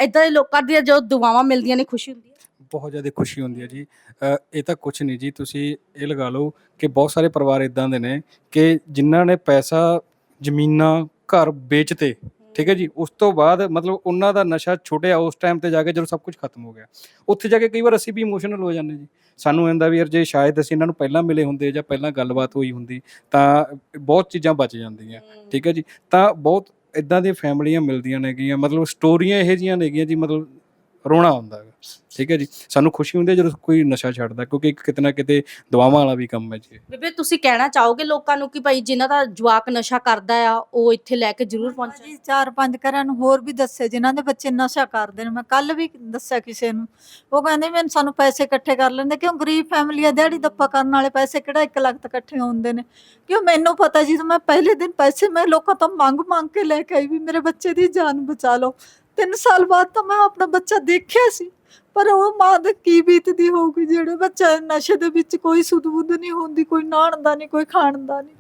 A: ਇਦਾਂ ਦੇ ਲੋਕਾਂ ਦੀਆਂ ਜੋ ਦੁਆਵਾਂ ਮਿਲਦੀਆਂ ਨੇ ਖੁਸ਼ੀ ਹੁੰਦੀ ਹੈ।
C: ਬਹੁਤ ਜ਼ਿਆਦਾ ਖੁਸ਼ੀ ਹੁੰਦੀ ਹੈ ਜੀ। ਅ, ਇਹ ਤਾਂ ਕੁਝ ਨਹੀਂ ਜੀ ਤੁਸੀਂ ਇਹ ਲਗਾ ਲਓ ਕਿ ਬਹੁਤ ਸਾਰੇ ਪਰਿਵਾਰ ਇਦਾਂ ਦੇ ਨੇ ਕਿ ਜਿਨ੍ਹਾਂ ਨੇ ਪੈਸਾ ਜ਼ਮੀਨਾਂ ਘਰ ਵੇਚਤੇ ਠੀਕ ਹੈ ਜੀ। ਉਸ ਤੋਂ ਬਾਅਦ ਮਤਲਬ ਉਹਨਾਂ ਦਾ ਨਸ਼ਾ ਛੁੱਟਿਆ ਉਸ ਟਾਈਮ ਤੇ ਜਾ ਕੇ ਜਦੋਂ ਸਭ ਕੁਝ ਖਤਮ ਹੋ ਗਿਆ। ਉੱਥੇ ਜਾ ਕੇ ਕਈ ਵਾਰ ਅਸੀਂ ਵੀ ਇਮੋਸ਼ਨਲ ਹੋ ਜਾਂਦੇ ਜੀ। ਸਾਨੂੰ ਇਹਦਾ ਵੀ ਯਾਰ ਜੇ ਸ਼ਾਇਦ ਅਸੀਂ ਇਹਨਾਂ ਨੂੰ ਪਹਿਲਾਂ ਮਿਲੇ ਹੁੰਦੇ ਜਾਂ ਪਹਿਲਾਂ ਗੱਲਬਾਤ ਹੋਈ ਹੁੰਦੀ ਤਾਂ ਬਹੁਤ ਚੀਜ਼ਾਂ ਬਚ ਜਾਂਦੀਆਂ ਠੀਕ ਹੈ ਜੀ। ਤਾਂ ਬਹੁਤ ਇਦਾਂ ਦੀਆਂ ਫੈਮਲੀਆਂ ਮਿਲਦੀਆਂ ਨੇਗੀਆਂ ਮਤਲਬ ਸਟੋਰੀਆਂ ਇਹੋ ਜੀਆਂ ਨੇਗੀਆਂ ਜੀ ਮਤਲਬ ਰੋਣਾ ਆਉਂਦਾ ਹੈਗਾ ਠੀਕ ਹੈ ਜੀ। ਸਾਨੂੰ ਖੁਸ਼ੀ ਹੁੰਦੀ ਹੈ ਜਦੋਂ ਕੋਈ ਨਸ਼ਾ ਛੱਡਦਾ ਕਿਉਂਕਿ ਇੱਕ ਕਿਤੇ ਨਾ ਕਿਤੇ ਦੁਆਵਾਂ ਵਾਲਾ ਵੀ ਕੰਮ ਹੈ ਜੀ। ਇਹ।
A: ਬੇਬੇ ਤੁਸੀਂ ਕਹਿਣਾ ਚਾਹੋਗੇ ਲੋਕਾਂ ਨੂੰ ਕਿ ਭਾਈ ਜਿਨ੍ਹਾਂ ਦਾ ਜਵਾਕ ਨਸ਼ਾ ਕਰਦਾ ਆ ਉਹ ਇੱਥੇ ਲੈ ਕੇ ਜ਼ਰੂਰ ਪਹੁੰਚਣ?
B: ਜੀ ਚਾਰ ਪੰਜ ਘਰਾਂ ਨੂੰ ਹੋਰ ਵੀ ਦੱਸੇ ਜਿਨ੍ਹਾਂ ਦੇ ਬੱਚੇ ਨਸ਼ਾ ਕਰਦੇ ਨੇ। ਮੈਂ ਕੱਲ ਵੀ ਦੱਸਿਆ ਕਿਸੇ ਨੂੰ। ਉਹ ਕਹਿੰਦੇ ਮੈਨੂੰ ਸਾਨੂੰ ਪੈਸੇ ਇਕੱਠੇ ਕਰ ਲੈਂਦੇ ਕਿਉਂ ਗਰੀਬ ਫੈਮਿਲੀ ਆ ਦਿਹਾੜੀ ਦੱਪਾ ਕਰਨ ਵਾਲੇ ਪੈਸੇ ਕਿਹੜਾ 1 ਲੱਖ ਤੱਕ ਇਕੱਠੇ ਹੁੰਦੇ ਨੇ? ਕਿਉਂ ਮੈਨੂੰ ਪਤਾ ਜੀ ਮੈਂ ਪਹਿਲੇ ਦਿਨ ਪੈਸੇ ਮੈਂ ਲੋਕਾਂ ਤੋਂ ਮੰਗ ਮੰਗ ਕੇ ਲੈ ਕੇ ਆਈ ਵੀ ਮੇਰੇ ਬੱਚੇ ਦੀ ਜਾਨ ਬਚਾ ਲਓ। ਤਿੰਨ ਸਾਲ ਬਾਅਦ ਤਾਂ ਮੈਂ ਆਪਣਾ ਬੱਚਾ ਦੇਖਿਆ ਸੀ। ਪਰ ਉਹ ਮਾਂ ਦੇ ਕੀ ਬੀਤਦੀ ਹੋਊਗੀ? ਜਿਹੜੇ ਬੱਚਾ ਨਸ਼ੇ ਦੇ ਵਿੱਚ ਕੋਈ ਸੁਧ-ਬੁੱਧ ਨਹੀਂ ਹੁੰਦੀ, ਕੋਈ ਨਾਣ ਦਾ ਨਹੀਂ, ਕੋਈ ਖਾਣ ਦਾ ਨਹੀਂ।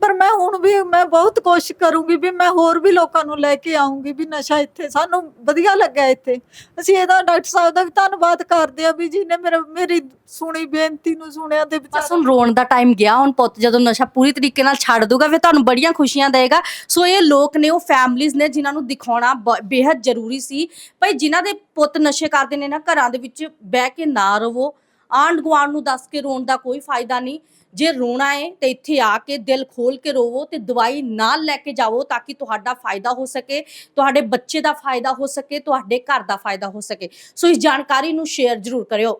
B: ਪਰ ਮੈਂ ਹੁਣ ਵੀ ਮੈਂ ਬਹੁਤ ਕੋਸ਼ਿਸ਼ ਕਰੂੰਗੀ ਵੀ ਮੈਂ ਹੋਰ ਵੀ ਲੋਕਾਂ ਨੂੰ ਲੈ ਕੇ ਆਉਂਗੀ ਵੀ ਨਸ਼ਾ ਇੱਥੇ ਸਾਨੂੰ ਵਧੀਆ ਲੱਗਿਆ ਇੱਥੇ। ਅਸੀਂ ਇਹਦਾ ਡਾਕਟਰ ਸਾਹਿਬ ਦਾ ਵੀ ਧੰਨਵਾਦ ਕਰਦੇ ਆ ਵੀ ਜਿਹਨੇ ਮੇਰੇ ਮੇਰੀ ਸੁਣੀ ਬੇਨਤੀ ਨੂੰ ਸੁਣਿਆ ਤੇ ਵਿਚਾਰਾ
A: ਹੁਣ ਰੋਣ ਦਾ ਟਾਈਮ ਗਿਆ ਹੁਣ ਪੁੱਤ ਜਦੋਂ ਨਸ਼ਾ ਪੂਰੀ ਤਰੀਕੇ ਨਾਲ ਛੱਡ ਦੂਗਾ ਫਿਰ ਤੁਹਾਨੂੰ ਬੜੀਆਂ ਖੁਸ਼ੀਆਂ ਦੇਗਾ। ਸੋ ਇਹ ਲੋਕ ਨੇ ਉਹ ਫੈਮਲੀਆਂ ਨੇ ਜਿਨ੍ਹਾਂ ਨੂੰ ਦਿਖਾਉਣਾ ਬ- ਬੇहद ਜ਼ਰੂਰੀ ਸੀ। ਭਾਈ ਜਿਨ੍ਹਾਂ ਦੇ ਪੁੱਤ ਨਸ਼ੇ ਕਰਦੇ ਨੇ ਨਾ ਘਰਾਂ ਦੇ ਵਿੱਚ ਬਹਿ ਕੇ ਨਾ ਰਵੋ। ਆਂਢ ਗੁਆਂਢ ਨੂੰ ਦੱਸ ਕੇ ਰੋਣ ਦਾ ਕੋਈ ਫਾਇਦਾ ਨਹੀਂ। ਜੇ ਰੋਣਾ ਹੈ ਤੇ ਇੱਥੇ ਆ ਕੇ ਦਿਲ ਖੋਲ ਕੇ ਰੋਵੋ ਤੇ ਦਵਾਈ ਨਾਲ ਲੈ ਕੇ ਜਾਵੋ ਤਾਂ ਕਿ ਤੁਹਾਡਾ ਫਾਇਦਾ ਹੋ ਸਕੇ, ਤੁਹਾਡੇ ਬੱਚੇ ਦਾ ਫਾਇਦਾ ਹੋ ਸਕੇ, ਤੁਹਾਡੇ ਘਰ ਦਾ ਫਾਇਦਾ ਹੋ ਸਕੇ। ਸੋ ਇਸ ਜਾਣਕਾਰੀ ਨੂੰ ਸ਼ੇਅਰ ਜ਼ਰੂਰ ਕਰਿਓ।